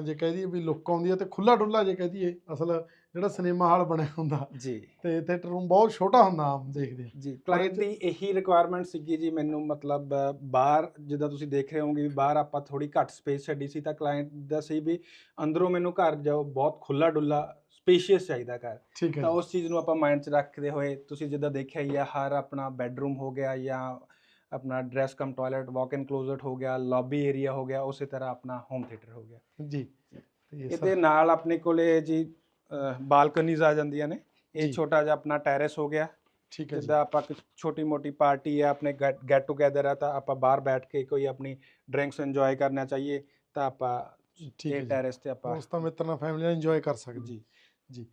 ਜੇ ਕਹਿ ਦਈਏ ਵੀ ਲੁੱਕ ਆਉਂਦੀ ਹੈ ਤੇ ਖੁੱਲਾ ਡੁੱਲਾ ਜੇ ਕਹਿ ਦਈਏ ਅਸਲ ਜਿਹੜਾ ਸਿਨੇਮਾ ਹਾਲ ਬਣਿਆ ਹੁੰਦਾ ਜੀ। ਤੇ ਥੀਏਟਰ ਰੂਮ ਬਹੁਤ ਛੋਟਾ ਹੁੰਦਾ ਆਮ ਦੇਖਦੇ ਜੀ ਕਲਾਇੰਟ ਦੀ ਇਹੀ ਰਿਕੁਆਇਰਮੈਂਟ ਸੀਗੀ ਜੀ ਮੈਨੂੰ ਮਤਲਬ ਬਾਹਰ ਜਿੱਦਾਂ ਤੁਸੀਂ ਦੇਖ ਰਹੇ ਹੋਵੋਗੇ ਵੀ ਬਾਹਰ ਆਪਾਂ ਥੋੜੀ ਘੱਟ ਸਪੇਸ ਛੱਡੀ ਸੀ ਤਾਂ ਕਲਾਇੰਟ ਦਾ ਸੀ ਵੀ ਅੰਦਰੋਂ ਮੈਨੂੰ ਘਰ ਜਾਓ ਬਹੁਤ ਖੁੱਲਾ ਡੁੱਲਾ ਸਪੇਸ਼ੀਅਸ ਚਾਹੀਦਾ ਘਰ। ਠੀਕ ਹੈ ਤਾਂ ਉਸ ਚੀਜ਼ ਨੂੰ ਆਪਾਂ ਮਾਈਂਡ 'ਚ ਰੱਖਦੇ ਹੋਏ ਤੁਸੀਂ ਜਿੱਦਾਂ ਦੇਖਿਆ ਹੀ ਆ ਹਰ ਆਪਣਾ ਬੈੱਡਰੂਮ ਹੋ ਗਿਆ ਜਾਂ ਆਪਣਾ dress come toilet walk in ਕਲੋਜ਼ਟ ਹੋ ਗਿਆ ਲੌਬੀ ਏਰੀਆ ਹੋ ਗਿਆ ਉਸੇ ਤਰ੍ਹਾਂ ਆਪਣਾ ਹੋਮ ਥੀਏਟਰ ਹੋ ਗਿਆ। ਜੀ। ਤੇ ਇਹਦੇ ਨਾਲ ਆਪਣੇ ਕੋਲੇ ਜੀ ਬਾਲਕਨੀਜ਼ ਆ ਜਾਂਦੀਆਂ ਨੇ। ਇਹ ਛੋਟਾ ਜਿਹਾ ਆਪਣਾ ਟੈਰੇਸ ਹੋ ਗਿਆ। ਠੀਕ ਹੈ ਜਿੱਦਾਂ ਆਪਾਂ ਛੋਟੀ ਮੋਟੀ ਪਾਰਟੀ ਹੈ ਆਪਣੇ ਗੈਟ ਟੂਗੇਦਰ ਹੈ ਤਾਂ ਆਪਾਂ ਬਾਹਰ ਬੈਠ ਕੇ ਕੋਈ ਆਪਣੀ ਡਰਿੰਕਸ ਇੰਜੋਏ ਕਰਨਾ ਚਾਹੀਏ ਤਾਂ ਆਪਾਂ ਠੀਕ ਹੈ ਟੈਰੇਸ ਤੇ ਆਪਾਂ ਦੋਸਤਾਂ ਮਿੱਤਰਾਂ ਫੈਮਿਲੀ ਨਾਲ ਇੰਜੋਏ ਕਰ ਸਕਦੇ ਜੀ। ਜੀ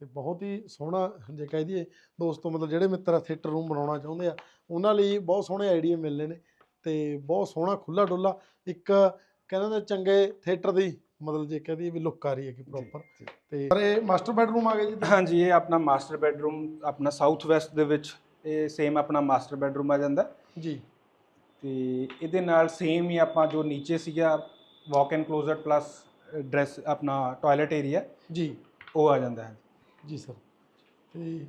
ਤੇ ਬਹੁਤ ਹੀ ਸੋਹਣਾ ਜੇ ਕਹਿ ਦਈਏ ਦੋਸਤੋ ਮਤਲਬ ਜਿਹੜੇ ਮਿੱਤਰ ਥੀਏਟਰ ਰੂਮ ਬਣਾਉਣਾ ਚਾਹੁੰਦੇ ਆ ਉਹਨਾਂ ਲਈ ਬਹੁਤ ਸੋਹਣੇ ਆਈਡੀਆ ਮਿਲਨੇ ਨੇ ਤੇ ਬਹੁਤ ਸੋਹਣਾ ਖੁੱਲਾ ਡੁੱਲਾ ਇੱਕ ਕਹਿੰਦੇ ਨੇ ਚੰਗੇ ਥੀਏਟਰ ਦੀ ਮਤਲਬ ਜੇ ਕਹਿ ਦਈਏ ਵੀ ਲੁੱਕ ਆ ਰਹੀ ਹੈ ਕਿ ਪ੍ਰੋਪਰ। ਤੇ ਪਰ ਇਹ ਮਾਸਟਰ ਬੈਡਰੂਮ ਆ ਗਿਆ ਜੀ? ਹਾਂਜੀ ਇਹ ਆਪਣਾ ਮਾਸਟਰ ਬੈਡਰੂਮ ਆਪਣਾ ਸਾਊਥ ਵੈਸਟ ਦੇ ਵਿੱਚ ਇਹ ਸੇਮ ਆਪਣਾ ਮਾਸਟਰ ਬੈਡਰੂਮ ਆ ਜਾਂਦਾ। ਜੀ। ਤੇ ਇਹਦੇ ਨਾਲ ਸੇਮ ਹੀ ਆਪਾਂ ਜੋ ਨੀਚੇ ਸੀਗਾ walk in closet plus dress ਆਪਣਾ ਟਾਇਲਟ ਏਰੀਆ ਜੀ। ਉਹ ਆ ਜਾਂਦਾ ਹੈ। ਜੀ ਸਰ। ਤੇ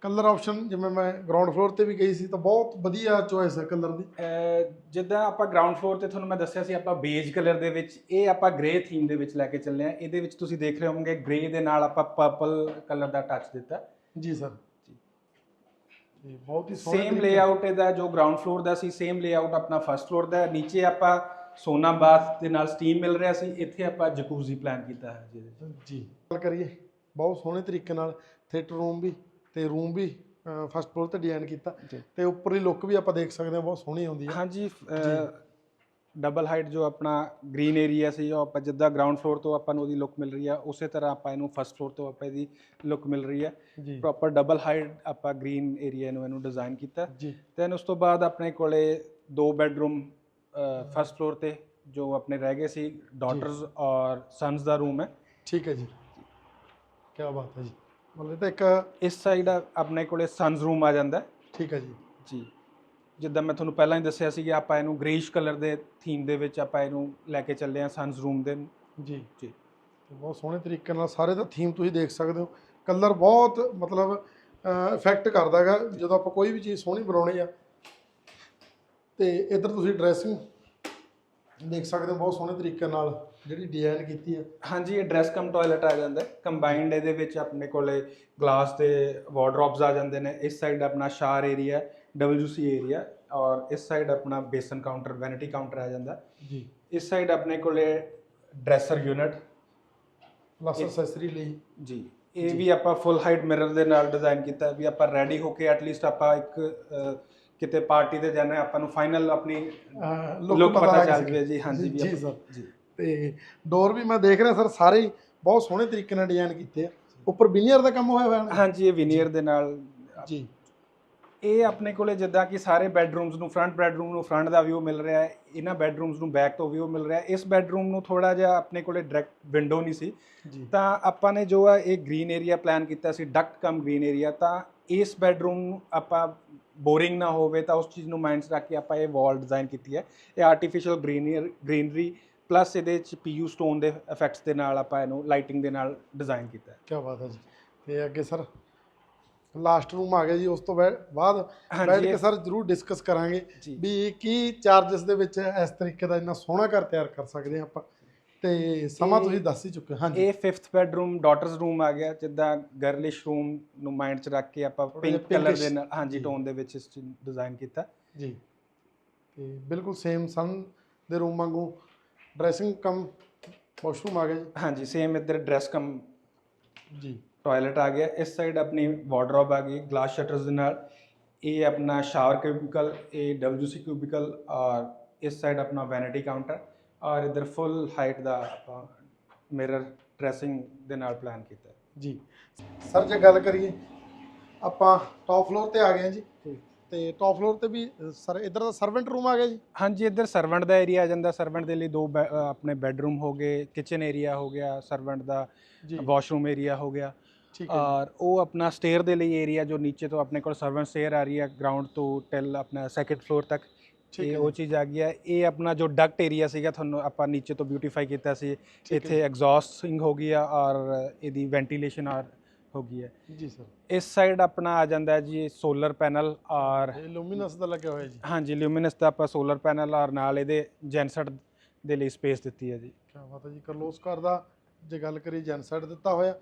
ਕਲਰ ਆਪਸ਼ਨ ਜਿਵੇਂ ਮੈਂ ਗਰਾਊਂਡ ਫਲੋਰ ਤੇ ਵੀ ਗਈ ਸੀ ਤਾਂ ਬਹੁਤ ਵਧੀਆ ਚੋਇਸ ਹੈ ਕਲਰ ਦੀ। ਅਹ ਜਿੱਦਾਂ ਆਪਾਂ ਗਰਾਊਂਡ ਫਲੋਰ ਤੇ ਤੁਹਾਨੂੰ ਮੈਂ ਦੱਸਿਆ ਸੀ ਆਪਾਂ ਬੇਜ ਕਲਰ ਦੇ ਵਿੱਚ ਇਹ ਆਪਾਂ ਗ੍ਰੇ ਥੀਮ ਦੇ ਵਿੱਚ ਲੈ ਕੇ ਚੱਲੇ ਆ ਇਹਦੇ ਵਿੱਚ ਤੁਸੀਂ ਦੇਖ ਰਹੇ ਹੋਵੋਗੇ ਗ੍ਰੇ ਦੇ ਨਾਲ ਆਪਾਂ ਪਰਪਲ ਕਲਰ ਦਾ ਟੱਚ ਦਿੱਤਾ। ਜੀ ਸਰ। ਤੇ ਬਹੁਤ ਹੀ ਸੋਹਣੇ ਸੇਮ ਤਰੀਕੇ- ਲੇਆਊਟ ਇਹਦਾ ਜੋ ਗਰਾਊਂਡ ਫਲੋਰ ਦਾ ਸੀ ਸੇਮ ਲੇਆਊਟ ਆਪਣਾ ਫਰਸਟ ਫਲੋਰ ਦਾ ਹੈ। ਨੀਚੇ ਆਪਾਂ ਸੋਨਾ ਬਾਥ ਦੇ ਨਾਲ ਸਟੀਮ ਮਿਲ ਰਿਹਾ ਸੀ ਇੱਥੇ ਆਪਾਂ ਜਕੂਜ਼ੀ ਪਲਾਨ ਕੀਤਾ ਹੈ ਜੀ। ਜੀ। ਗੱਲ ਕਰੀਏ ਬਹੁਤ ਸੋਹਣੇ ਤਰੀਕੇ ਨਾਲ ਥੀਏਟਰ ਰੂਮ ਵੀ ਤੇ ਰੂਮ ਵੀ ਫਸਟ ਫਲੋਰ ਤੇ ਡਿਜ਼ਾਈਨ ਕੀਤਾ। ਤੇ ਉੱਪਰਲੀ ਲੁੱਕ ਵੀ ਆਪਾਂ ਦੇਖ ਸਕਦੇ ਹਾਂ ਬਹੁਤ ਸੋਹਣੀ ਆਉਂਦੀ ਹੈ। ਹਾਂਜੀ ਡਬਲ ਹਾਈਟ ਜੋ ਆਪਣਾ ਗ੍ਰੀਨ ਏਰੀਆ ਸੀ ਉਹ ਆਪਾਂ ਜਿੱਦਾਂ ਗਰਾਊਂਡ ਫਲੋਰ ਤੋਂ ਆਪਾਂ ਨੂੰ ਉਹਦੀ ਲੁੱਕ ਮਿਲ ਰਹੀ ਆ ਉਸੇ ਤਰ੍ਹਾਂ ਆਪਾਂ ਇਹਨੂੰ ਫਸਟ ਫਲੋਰ ਤੋਂ ਆਪਾਂ ਇਹਦੀ ਲੁੱਕ ਮਿਲ ਰਹੀ ਹੈ। ਜੀ। ਪ੍ਰੋਪਰ ਡਬਲ ਹਾਈਟ ਆਪਾਂ ਗ੍ਰੀਨ ਏਰੀਆ ਨੂੰ ਇਹਨੂੰ ਡਿਜ਼ਾਈਨ ਕੀਤਾ। ਜੀ। ਦੈਨ ਉਸ ਤੋਂ ਬਾਅਦ ਆਪਣੇ ਕੋਲੇ ਦੋ ਬੈੱਡਰੂਮ ਫਸਟ ਫਲੋਰ ਤੇ ਜੋ ਆਪਣੇ ਰਹਿ ਗਏ ਸੀ ਡਾਟਰਸ ਔਰ ਸਨਸ ਦਾ ਰੂਮ ਹੈ। ਠੀਕ ਹੈ ਜੀ। ਕੀ ਬਾਤ ਹੈ ਜੀ। ਮਤਲਬ ਇਹ ਤਾਂ ਇੱਕ ਇਸ ਸਾਈਡ ਆਪਣੇ ਕੋਲੇ ਸਨਸ ਰੂਮ ਆ ਜਾਂਦਾ ਹੈ। ਠੀਕ ਹੈ ਜੀ। ਜੀ। ਜਿੱਦਾਂ ਮੈਂ ਤੁਹਾਨੂੰ ਪਹਿਲਾਂ ਹੀ ਦੱਸਿਆ ਸੀ ਕਿ ਆਪਾਂ ਇਹਨੂੰ ਗ੍ਰੇਇਸ਼ ਕਲਰ ਦੇ ਥੀਮ ਦੇ ਵਿੱਚ ਆਪਾਂ ਇਹਨੂੰ ਲੈ ਕੇ ਚੱਲੇ ਆ ਸਨਸ ਰੂਮ ਦੇ। ਜੀ। ਜੀ। ਤੇ ਬਹੁਤ ਸੋਹਣੇ ਤਰੀਕੇ ਨਾਲ ਸਾਰੇ ਦਾ ਥੀਮ ਤੁਸੀਂ ਦੇਖ ਸਕਦੇ ਹੋ। ਕਲਰ ਬਹੁਤ ਮਤਲਬ ਇਫੈਕਟ ਕਰਦਾ ਹੈਗਾ। ਜਦੋਂ ਆਪਾਂ ਕੋਈ ਵੀ ਚੀਜ਼ ਸੋਹਣੀ ਬਣਾਉਣੀ ਆ ਤੇ ਇੱਧਰ ਤੁਸੀਂ ਡਰੈਸਿੰਗ ਦੇਖ ਸਕਦੇ ਹੋ ਬਹੁਤ ਸੋਹਣੇ ਤਰੀਕੇ ਨਾਲ ਜਿਹੜੀ ਡਿਜ਼ਾਈਨ ਕੀਤੀ ਹੈ। ਹਾਂਜੀ ਇਹ ਡਰੈਸ ਕਮ ਟਾਇਲਟ ਆ ਜਾਂਦਾ ਹੈ। ਕੰਬਾਈਨਡ ਇਹਦੇ ਵਿੱਚ ਆਪਣੇ ਕੋਲੇ ਗਲਾਸ ਦੇ ਵਾਰਡਰੋਬਸ ਆ ਜਾਂਦੇ ਨੇ। ਇਸ ਸਾਈਡ ਆਪਣਾ ਸ਼ਾਰ ਏਰੀਆ ਡਬਲਯੂਸੀ ਏਰੀਆ ਔਰ ਇਸ ਸਾਈਡ ਆਪਣਾ ਬੇਸਨ ਕਾਊਂਟਰ ਵੈਨਿਟੀ ਕਾਊਂਟਰ ਆ ਜਾਂਦਾ ਜੀ। ਇਸ ਸਾਈਡ ਆਪਣੇ ਕੋਲੇ ਡਰੈਸਰ ਯੂਨਿਟ ਪਲੱਸ ਅਸੈਸਰੀ ਲਈ। ਜੀ। ਇਹ ਵੀ ਆਪਾਂ ਫੁੱਲ ਹਾਈਟ ਮਿਰਰ ਦੇ ਨਾਲ ਡਿਜ਼ਾਈਨ ਕੀਤਾ ਵੀ ਆਪਾਂ ਰੈਡੀ ਹੋ ਕੇ ਐਟਲੀਸਟ ਆਪਾਂ ਇੱਕ ਕਿਤੇ ਪਾਰਟੀ ਤੇ ਜਾਣਾ ਹੈ, ਆਪਾਂ ਨੂੰ ਫਾਈਨਲ ਆਪਣੀ ਲੁੱਕ ਪਤਾ ਚੱਲ। ਜਾਵੇ ਜੀ ਹਾਂਜੀ ਜੀ ਸਰ। ਜੀ। ਤੇ ਡੋਰ ਵੀ ਮੈਂ ਦੇਖ ਰਿਹਾ ਸਰ ਸਾਰੇ ਹੀ ਬਹੁਤ ਸੋਹਣੇ ਤਰੀਕੇ ਨਾਲ ਡਿਜ਼ਾਈਨ ਕੀਤੇ ਆ। ਉੱਪਰ ਵਿਨੀਅਰ ਦਾ ਕੰਮ ਹੋਇਆ ਹੋਇਆ ਹੈ ਹਾਂਜੀ ਇਹ ਵਿਨੀਅਰ ਦੇ ਨਾਲ। ਜੀ। ਇਹ ਆਪਣੇ ਕੋਲੇ ਜਿੱਦਾਂ ਕਿ ਸਾਰੇ ਬੈੱਡਰੂਮਸ ਨੂੰ ਫਰੰਟ ਬੈੱਡਰੂਮ ਨੂੰ ਫਰੰਟ ਦਾ ਵਿਊ ਮਿਲ ਰਿਹਾ ਹੈ ਇਹਨਾਂ ਬੈੱਡਰੂਮਸ ਨੂੰ ਬੈਕ ਤੋਂ ਵਿਊ ਮਿਲ ਰਿਹਾ ਹੈ। ਇਸ ਬੈੱਡਰੂਮ ਨੂੰ ਥੋੜਾ ਜਿਹਾ ਆਪਣੇ ਕੋਲੇ ਡਾਇਰੈਕਟ ਵਿੰਡੋ ਨਹੀਂ ਸੀ। ਤਾਂ ਆਪਾਂ ਨੇ ਜੋ ਆ ਇਹ ਗ੍ਰੀਨ ਏਰੀਆ ਪਲਾਨ ਕੀਤਾ ਸੀ ਡਕਟ ਕਮ ਗ੍ਰੀਨ ਏਰੀਆ ਤਾਂ ਇਸ ਬੈੱਡਰੂਮ ਨੂੰ ਆਪਾਂ ਬੋਰਿੰਗ ਨਾ ਹੋਵੇ ਤਾਂ ਉਸ ਚੀਜ਼ ਨੂੰ ਮਾਈਂਡ 'ਚ ਰੱਖ ਕੇ ਆਪਾਂ ਇਹ ਵਾਲ ਡਿਜ਼ਾਈਨ ਕੀਤੀ ਹੈ ਇਹ ਆਰਟੀਫੀਸ਼ੀਅਲ ਗ੍ਰੀਨਰੀ ਗ੍ਰੀਨਰੀ ਪਲੱਸ ਇਹਦੇ ਚ ਪੀਯੂ ਸਟੋਨ ਦੇ ਇਫੈਕਟਸ ਦੇ ਨਾਲ ਆਪਾਂ ਇਹਨੂੰ ਲਾਈਟਿੰਗ ਦੇ ਨਾਲ ਡਿਜ਼ਾਈਨ ਕੀਤਾ ਹੈ। ਕੀ ਬਾਤ ਹੈ ਜੀ ਤੇ ਅੱਗੇ ਸਰ ਲਾਸਟ ਰੂਮ ਆ ਗਿਆ ਜੀ ਉਸ ਤੋਂ ਬਾਅਦ ਬੈਠ ਕੇ ਸਰ ਜਰੂਰ ਡਿਸਕਸ ਕਰਾਂਗੇ। ਵੀ ਕੀ ਚਾਰजेस ਦੇ ਵਿੱਚ ਇਸ ਤਰੀਕੇ ਦਾ ਇੰਨਾ ਸੋਹਣਾ ਘਰ ਤਿਆਰ ਕਰ ਸਕਦੇ ਹਾਂ ਆਪਾਂ ਤੇ ਸਮਾਂ ਤੁਸੀਂ ਦੱਸ ਹੀ ਚੁੱਕੇ ਹੋ। ਹਾਂਜੀ। ਇਹ 5th ਬੈਡਰੂਮ ਡਾਟਰਸ ਰੂਮ ਆ ਗਿਆ ਜਿੱਦਾਂ ਗਰਲਿਸ਼ ਰੂਮ ਨੂੰ ਮਾਈਂਡ ਚ ਰੱਖ ਕੇ ਆਪਾਂ ਥੋੜ੍ਹਾ ਜਿਹਾ ਪਿੰਕ ਕਲਰ ਦੇ pinkish, ਨਾਲ ਹਾਂਜੀ ਜੀ। ਟੋਨ ਦੇ ਵਿੱਚ ਇਸ ਡਿਜ਼ਾਈਨ ਕੀਤਾ। ਜੀ। ਤੇ ਬਿਲਕੁਲ ਸੇਮ ਸਨ ਦੇ ਰੂਮ ਵਾਂਗੂ ਡਰੈਸਿੰਗ ਕਮ ਵਾਸ਼ਰੂਮ ਆ ਗਿਆ ਹਾਂਜੀ ਸੇਮ ਇੱਧਰ ਡਰੈਸ ਕਮ ਜੀ। ਜੀ ਟਾਇਲਟ ਆ ਗਿਆ। ਇਸ ਸਾਈਡ ਆਪਣੀ ਵਾਰਡਰੋਬ ਆ ਗਈ ਗਲਾਸ ਸ਼ਟਰਸ ਦੇ ਨਾਲ। ਇਹ ਆਪਣਾ ਸ਼ਾਵਰ ਕਿਊਬਿਕਲ ਇਹ ਡਬਲਯੂਸੀ ਕਿਊਬਿਕਲ ਔਰ ਇਸ ਸਾਈਡ ਆਪਣਾ ਵੈਨਿਟੀ ਕਾਊਂਟਰ ਔਰ ਇਧਰ ਫੁੱਲ ਹਾਈਟ ਦਾ ਮਿਰਰ ਡਰੈਸਿੰਗ ਦੇ ਨਾਲ ਪਲਾਨ ਕੀਤਾ ਹੈ। ਜੀ। ਸਰ ਜੇ ਗੱਲ ਕਰੀਏ ਆਪਾਂ ਟੌਪ ਫਲੋਰ ਤੇ ਆ ਗਏ ਹਾਂ ਜੀ। ਤੇ ਟੌਪ ਫਲੋਰ ਤੇ ਵੀ ਸਰ ਇਧਰ ਦਾ ਸਰਵੈਂਟ ਰੂਮ ਆ ਗਿਆ ਜੀ? ਹਾਂਜੀ ਇੱਧਰ ਸਰਵੈਂਟ ਦਾ ਏਰੀਆ ਆ ਜਾਂਦਾ। ਸਰਵੈਂਟ ਦੇ ਲਈ ਦੋ ਆਪਣੇ ਬੈੱਡਰੂਮ ਹੋ ਗਏ ਕਿਚਨ ਏਰੀਆ ਹੋ ਗਿਆ ਸਰਵੈਂਟ ਦਾ ਵਾਸ਼ਰੂਮ ਏਰੀਆ ਹੋ ਗਿਆ। ਠੀਕ ਹੈ ਔਰ ਉਹ ਆਪਣਾ ਸਟੇਅਰ ਦੇ ਲਈ ਏਰੀਆ ਜੋ ਨੀਚੇ ਤੋਂ ਆਪਣੇ ਕੋਲ ਸਰਵੈਂਟ ਸਟੇਅਰ ਆ ਰਹੀ ਹੈ ਗਰਾਊਂਡ ਤੋਂ ਟਿਲ ਆਪਣਾ ਸੈਕੰਡ ਫਲੋਰ ਤੱਕ। ਹੈ ਉਹ ਚੀਜ਼ ਆ ਗਈ ਹੈ। ਇਹ ਆਪਣਾ ਜੋ ਡਕਟ ਏਰੀਆ ਸੀਗਾ ਤੁਹਾਨੂੰ ਆਪਾਂ ਨੀਚੇ ਤੋਂ ਬਿਊਟੀਫਾਈ ਕੀਤਾ ਸੀ। ਇੱਥੇ ਐਗਜ਼ੌਸਟਿੰਗ ਹੋ ਗਈ ਆ ਔਰ ਇਹਦੀ ਵੈਂਟੀਲੇਸ਼ਨ ਔਰ ਹੋ ਗਈ ਹੈ। ਜੀ ਸਰ। ਇਸ ਸਾਈਡ ਆਪਣਾ ਆ ਜਾਂਦਾ ਹੈ ਜੀ ਸੋਲਰ ਪੈਨਲ ਔਰ ਇਹ ਲੂਮੀਨਸ ਦਾ ਲੱਗਿਆ ਹੋਇਆ ਜੀ। ਹਾਂਜੀ ਲਿਊਮਿਨਸ ਦਾ ਆਪਾਂ ਸੋਲਰ ਪੈਨਲ ਔਰ ਨਾਲ ਇਹਦੇ ਜੈਨਸਟ ਦੇ ਲਈ ਸਪੇਸ ਦਿੱਤੀ ਹੈ ਜੀ। ਕੀ ਬਾਤ ਹੈ ਜੀ ਕਰਲੋਸ ਘਰ ਦਾ ਜੇ ਗੱਲ ਕਰੀਏ ਜੈਨ ਸਾਈਡ ਦਿੱਤਾ ਹੋਇਆ।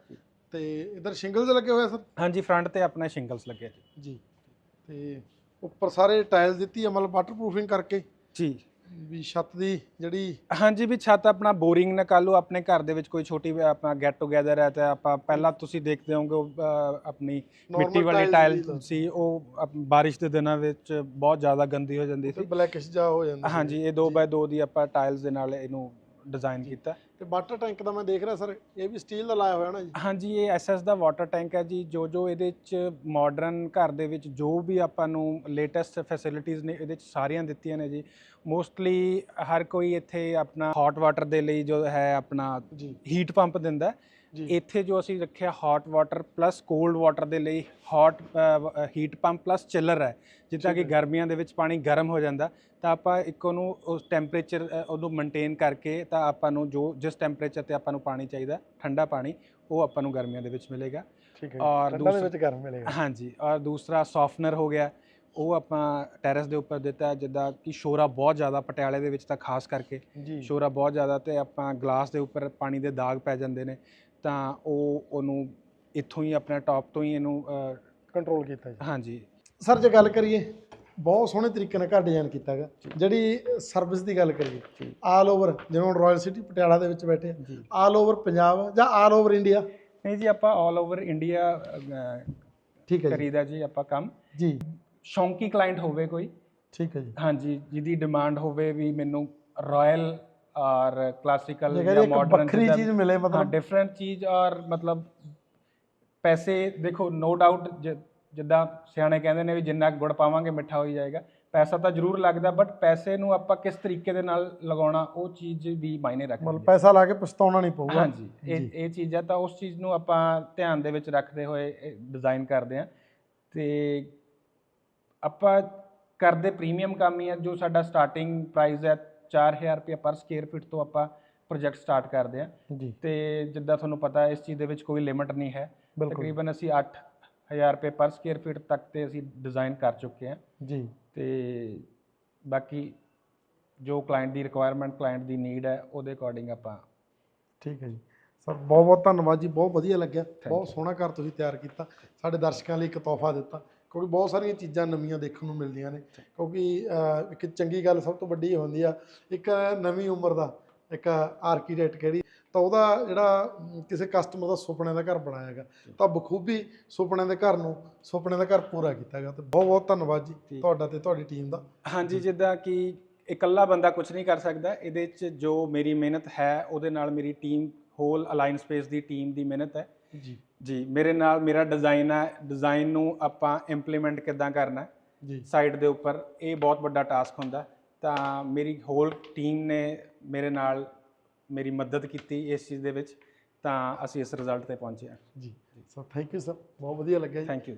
ਤੇ ਇਧਰ ਸ਼ਿੰਗਲਸ ਲੱਗੇ ਹੋਇਆ ਸਰ? ਹਾਂਜੀ ਫਰੰਟ ਤੇ ਆਪਣਾ ਸ਼ਿੰਗਲਸ ਲੱਗੇ ਜੀ। ਜੀ। ਤੇ ਉੱਪਰ ਸਾਰੇ ਟਾਇਲਸ ਦਿੱਤੀ ਮਤਲਬ ਵਾਟਰਪ੍ਰੂਫਿੰਗ ਕਰਕੇ ਜੀ ਵੀ ਛੱਤ ਦੀ ਜਿਹੜੀ ਹਾਂਜੀ ਵੀ ਛੱਤ ਆਪਣਾ ਬੋਰਿੰਗ ਨਾ ਕੱਲ੍ਹ ਨੂੰ ਆਪਣੇ ਘਰ ਦੇ ਵਿੱਚ ਕੋਈ ਛੋਟੀ ਆਪਣਾ ਗੈਟ ਟੂਗੇਦਰ ਹੈ ਤਾਂ ਆਪਾਂ ਪਹਿਲਾਂ ਤੁਸੀਂ ਦੇਖਦੇ ਉਹ, ਅ, ਆਪਣੀ ਮਿੱਟੀ ਵਾਲੀ tiles ਟਾਇਲ ਸੀ। ਸੀ ਉਹ ਅਪ- ਬਾਰਿਸ਼ ਦੇ ਦਿਨਾਂ ਵਿੱਚ ਬਹੁਤ ਜ਼ਿਆਦਾ ਗੰਦੀ ਹੋ ਜਾਂਦੀ ਸੀ ਬਲੈਕਿਸ਼ ਜਾ ਹੋ ਜਾਂਦਾ ਸੀ। ਹਾਂਜੀ ਇਹ 2x2 ਦੀ ਆਪਾਂ ਟਾਇਲਸ ਦੇ ਨਾਲ ਇਹਨੂੰ ਡਿਜ਼ਾਈਨ ਕੀਤਾ। ਤੇ ਵਾਟਰ ਟੈਂਕ ਦਾ ਮੈਂ ਦੇਖ ਰਿਹਾ ਸਰ ਇਹ ਵੀ ਸਟੀਲ ਦਾ ਲਾਇਆ ਹੋਇਆ ਨਾ ਜੀ। ਹਾਂਜੀ ਇਹ ਐਸਐਸ ਦਾ ਵਾਟਰ ਟੈਂਕ ਹੈ ਜੀ। ਜੋ ਜੋ ਇਹਦੇ ਚ ਮਾਡਰਨ ਘਰ ਦੇ ਵਿੱਚ ਜੋ ਵੀ ਆਪਾਂ ਨੂੰ ਲੇਟੈਸਟ ਫੈਸਿਲਿਟੀਆਂ ਨੇ ਇਹਦੇ ਚ ਸਾਰੀਆਂ ਦਿੱਤੀਆਂ ਨੇ ਜੀ। ਮੋਸਟਲੀ ਹਰ ਕੋਈ ਇੱਥੇ ਆਪਣਾ ਹੌਟ ਵਾਟਰ ਦੇ ਲਈ ਜੋ ਹੈ ਆਪਣਾ ਹੀਟ ਪੰਪ ਦਿੰਦਾ ਹੈ। ਇੱਥੇ ਜੋ ਅਸੀਂ ਰੱਖਿਆ hot water plus cold water ਦੇ ਲਈ hot heat pump plus chiller ਹੈ। ਜਿੱਦਾਂ ਕਿ ਗਰਮੀਆਂ ਦੇ ਵਿੱਚ ਪਾਣੀ ਗਰਮ ਹੋ ਜਾਂਦਾ ਤਾਂ ਆਪਾਂ ਇੱਕ ਉਹਨੂੰ ਉਸ ਟੈਂਪਰੇਚਰ ਉਹਨੂੰ ਮੇਨਟੇਨ ਕਰਕੇ ਤਾਂ ਆਪਾਂ ਨੂੰ ਜੋ ਜਿਸ ਟੈਂਪਰੇਚਰ ਤੇ ਆਪਾਂ ਨੂੰ ਪਾਣੀ ਚਾਹੀਦਾ ਠੰਡਾ ਪਾਣੀ ਉਹ ਆਪਾਂ ਨੂੰ ਗਰਮੀਆਂ ਦੇ ਵਿੱਚ ਮਿਲੇਗਾ। ਠੀਕ ਹੈ ਔਰ ਦੇ ਦੂਸਰਾ- ਵਿੱਚ ਗਰਮ ਮਿਲੇਗਾ। ਹਾਂਜੀ ਔਰ ਦੂਸਰਾ ਸੌਫਟਨਰ ਹੋ ਗਿਆ ਉਹ ਆਪਾਂ ਟੈਰੇਸ ਦੇ ਉੱਪਰ ਦਿੱਤਾ ਹੈ, ਜਿੱਦਾਂ ਕਿ ਸ਼ੋਰਾ ਬਹੁਤ ਜ਼ਿਆਦਾ ਪਟਿਆਲੇ ਦੇ ਵਿੱਚ ਤਾਂ ਖਾਸ ਕਰਕੇ ਸ਼ੋਰਾ ਬਹੁਤ ਜ਼ਿਆਦਾ ਤੇ ਆਪਾਂ ਗਲਾਸ ਦੇ ਉੱਪਰ ਪਾਣੀ ਦੇ ਦਾਗ ਪੈ ਜਾਂਦੇ ਨੇ। ਤਾਂ ਉਹ ਉਹਨੂੰ ਇੱਥੋਂ ਹੀ ਆਪਣਾ ਟੌਪ ਤੋਂ ਹੀ ਇਹਨੂੰ ਕੰਟਰੋਲ ਕੀਤਾ ਜੀ। ਹਾਂਜੀ। ਸਰ ਜੇ ਗੱਲ ਕਰੀਏ ਬਹੁਤ ਸੋਹਣੇ ਤਰੀਕੇ ਨਾਲ ਘਰ ਡਿਜ਼ਾਈਨ ਕੀਤਾ ਹੈਗਾ। ਜਿਹੜੀ ਸਰਵਿਸ ਦੀ ਗੱਲ ਕਰੀਏ ਆਲ ਓਵਰ ਜਿਵੇਂ ਹੁਣ ਰਾਇਲ ਸਿਟੀ ਪਟਿਆਲਾ ਦੇ ਵਿੱਚ ਬੈਠੇ ਜੀ। ਆਲ ਓਵਰ ਪੰਜਾਬ ਜਾਂ ਆਲ ਓਵਰ ਇੰਡੀਆ ਨਹੀਂ ਜੀ ਆਪਾਂ 올 ਓਵਰ ਇੰਡੀਆ ਠੀਕ ਹੈ ਜੀ। ਕਰੀਦਾ ਜੀ ਆਪਾਂ ਕੰਮ। ਜੀ। ਸ਼ੌਂਕੀ ਕਲਾਇੰਟ ਹੋਵੇ ਕੋਈ। ਠੀਕ ਹੈ ਜੀ। ਹਾਂਜੀ ਜਿਹਦੀ ਡਿਮਾਂਡ ਹੋਵੇ ਵੀ ਮੈਨੂੰ ਰਾਇਲ ਔਰ ਕਲਾਸੀਕਲ ਜੇ ਜਾਂ ਕਹਿੰਦੇ ਇੱਕ ਮਾਡਰਨ ਵੱਖਰੀ ਚੀਜ਼ ਮਿਲੇ ਹਾਂ ਮਤਲਬ ਡਿਫਰੈਂਟ ਚੀਜ਼ ਔਰ ਮਤਲਬ ਪੈਸੇ ਦੇਖੋ ਨੋ ਡਾਊਟ ਜਿੱਦਾਂ ਸਿਆਣੇ ਕਹਿੰਦੇ ਨੇ ਵੀ ਜਿੰਨਾ ਗੁੜ ਪਾਵਾਂਗੇ ਮਿੱਠਾ ਹੋ ਹੀ ਜਾਏਗਾ। ਪੈਸਾ ਤਾਂ ਜ਼ਰੂਰ ਲੱਗਦਾ ਬਟ ਪੈਸੇ ਨੂੰ ਆਪਾਂ ਕਿਸ ਤਰੀਕੇ ਦੇ ਨਾਲ ਲਗਾਉਣਾ ਉਹ ਚੀਜ਼ ਵੀ ਮਾਇਨੇ ਰੱਖਦੀ ਮਤਲਬ ਹੈ। ਪੈਸਾ ਲਾ ਕੇ ਪਛਤਾਉਣਾ ਨਹੀਂ ਪਊਗਾ। ਹਾਂਜੀ ਇਹ ਇਹ ਚੀਜ਼ ਹੈ ਤਾਂ ਉਸ ਚੀਜ਼ ਨੂੰ ਆਪਾਂ ਧਿਆਨ ਦੇ ਵਿੱਚ ਰੱਖਦੇ ਹੋਏ ਡਿਜ਼ਾਈਨ ਕਰਦੇ ਆ ਤੇ ਆਪਾਂ ਕਰਦੇ ਪ੍ਰੀਮੀਅਮ ਕੰਮ ਹੀ ਆ ਜੋ ਸਾਡਾ ਸਟਾਰਟਿੰਗ ਪ੍ਰਾਈਸ ਹੈ 4000 ਰੁਪਏ ਪਰ ਸਕੁਅਰ ਫੀਟ ਤੋਂ ਆਪਾਂ ਪ੍ਰੋਜੈਕਟ ਸਟਾਰਟ ਕਰਦੇ ਆ ਜੀ। ਤੇ ਜਿੱਦਾਂ ਤੁਹਾਨੂੰ ਪਤਾ ਇਸ ਚੀਜ਼ ਦੇ ਵਿੱਚ ਕੋਈ ਲਿਮਿਟ ਨਹੀਂ ਹੈ। ਤਕਰੀਬਨ ਅਸੀਂ 8000 ਰੁਪਏ ਪਰ ਸਕੁਅਰ ਫੀਟ ਤੱਕ ਤੇ ਅਸੀਂ ਡਿਜ਼ਾਈਨ ਕਰ ਚੁੱਕੇ ਹਾਂ। ਜੀ। ਤੇ ਬਾਕੀ ਜੋ ਕਲਾਇੰਟ ਦੀ ਰਿਕੁਆਇਰਮੈਂਟ ਕਲਾਇੰਟ ਦੀ ਨੀਡ ਹੈ ਉਹਦੇ ਅਕੋਰਡਿੰਗ ਆਪਾਂ ਠੀਕ ਹੈ ਜੀ। ਸਰ ਬਹੁਤ ਬਹੁਤ ਧੰਨਵਾਦ ਜੀ ਬਹੁਤ ਵਧੀਆ ਲੱਗਿਆ। ਬਹੁਤ ਸੋਹਣਾ ਘਰ ਤੁਸੀਂ ਤਿਆਰ ਕੀਤਾ। ਸਾਡੇ ਦਰਸ਼ਕਾਂ ਲਈ ਇੱਕ ਤੋਹਫਾ ਦਿੱਤਾ। ਕਿਉਂਕਿ ਬਹੁਤ ਸਾਰੀਆਂ ਚੀਜ਼ਾਂ ਨਵੀਆਂ ਦੇਖਣ ਨੂੰ ਮਿਲਦੀਆਂ ਨੇ। ਕਿਉਂਕਿ ਇੱਕ ਚੰਗੀ ਗੱਲ ਸਭ ਤੋਂ ਵੱਡੀ ਇਹ ਹੁੰਦੀ ਆ ਇੱਕ ਨਵੀਂ ਉਮਰ ਦਾ ਇੱਕ ਆਰਕੀਟੈਕਟ ਕਿਹੜੀ ਤਾਂ ਉਹਦਾ ਜਿਹੜਾ ਕਿਸੇ ਕਸਟਮਰ ਦਾ ਸੁਪਨੇ ਦਾ ਘਰ ਬਣਾਇਆ ਹੈਗਾ। ਤਾਂ ਬਖੂਬੀ ਸੁਪਨੇ ਦੇ ਘਰ ਨੂੰ ਸੁਪਨੇ ਦਾ ਘਰ ਪੂਰਾ ਕੀਤਾ ਹੈਗਾ ਤੇ ਬਹੁਤ ਬਹੁਤ ਧੰਨਵਾਦ ਜੀ। ਤੁਹਾਡਾ ਤੇ ਤੁਹਾਡੀ ਟੀਮ ਦਾ। ਹਾਂਜੀ ਜਿੱਦਾਂ ਕਿ ਇਕੱਲਾ ਬੰਦਾ ਕੁਝ ਨਹੀਂ ਕਰ ਸਕਦਾ ਇਹਦੇ 'ਚ ਜੋ ਮੇਰੀ ਮਿਹਨਤ ਹੈ ਉਹਦੇ ਨਾਲ ਮੇਰੀ ਟੀਮ ਹੋਲ ਅਲਾਈਨ ਸਪੇਸ ਦੀ ਟੀਮ ਦੀ ਮਿਹਨਤ ਹੈ। ਜੀ। ਜੀ ਮੇਰੇ ਨਾਲ ਮੇਰਾ ਡਿਜ਼ਾਈਨ ਹੈ ਡਿਜ਼ਾਈਨ ਨੂੰ ਆਪਾਂ ਇੰਪਲੀਮੈਂਟ ਕਿੱਦਾਂ ਕਰਨਾ ਜੀ। ਸਾਈਟ ਦੇ ਉੱਪਰ। ਇਹ ਬਹੁਤ ਵੱਡਾ ਟਾਸਕ ਹੁੰਦਾ ਤਾਂ ਮੇਰੀ ਹੋਲ ਟੀਮ ਨੇ ਮੇਰੇ ਨਾਲ ਮੇਰੀ ਮਦਦ ਕੀਤੀ ਇਸ ਚੀਜ਼ ਦੇ ਵਿੱਚ। ਤਾਂ ਅਸੀਂ ਇਸ ਰਿਜ਼ਲਟ ਤੇ ਪਹੁੰਚੇ ਹਾਂ। ਜੀ। ਸਰ ਥੈਂਕ ਯੂ ਸਰ ਬਹੁਤ ਵਧੀਆ ਲੱਗਿਆ ਜੀ। Thank you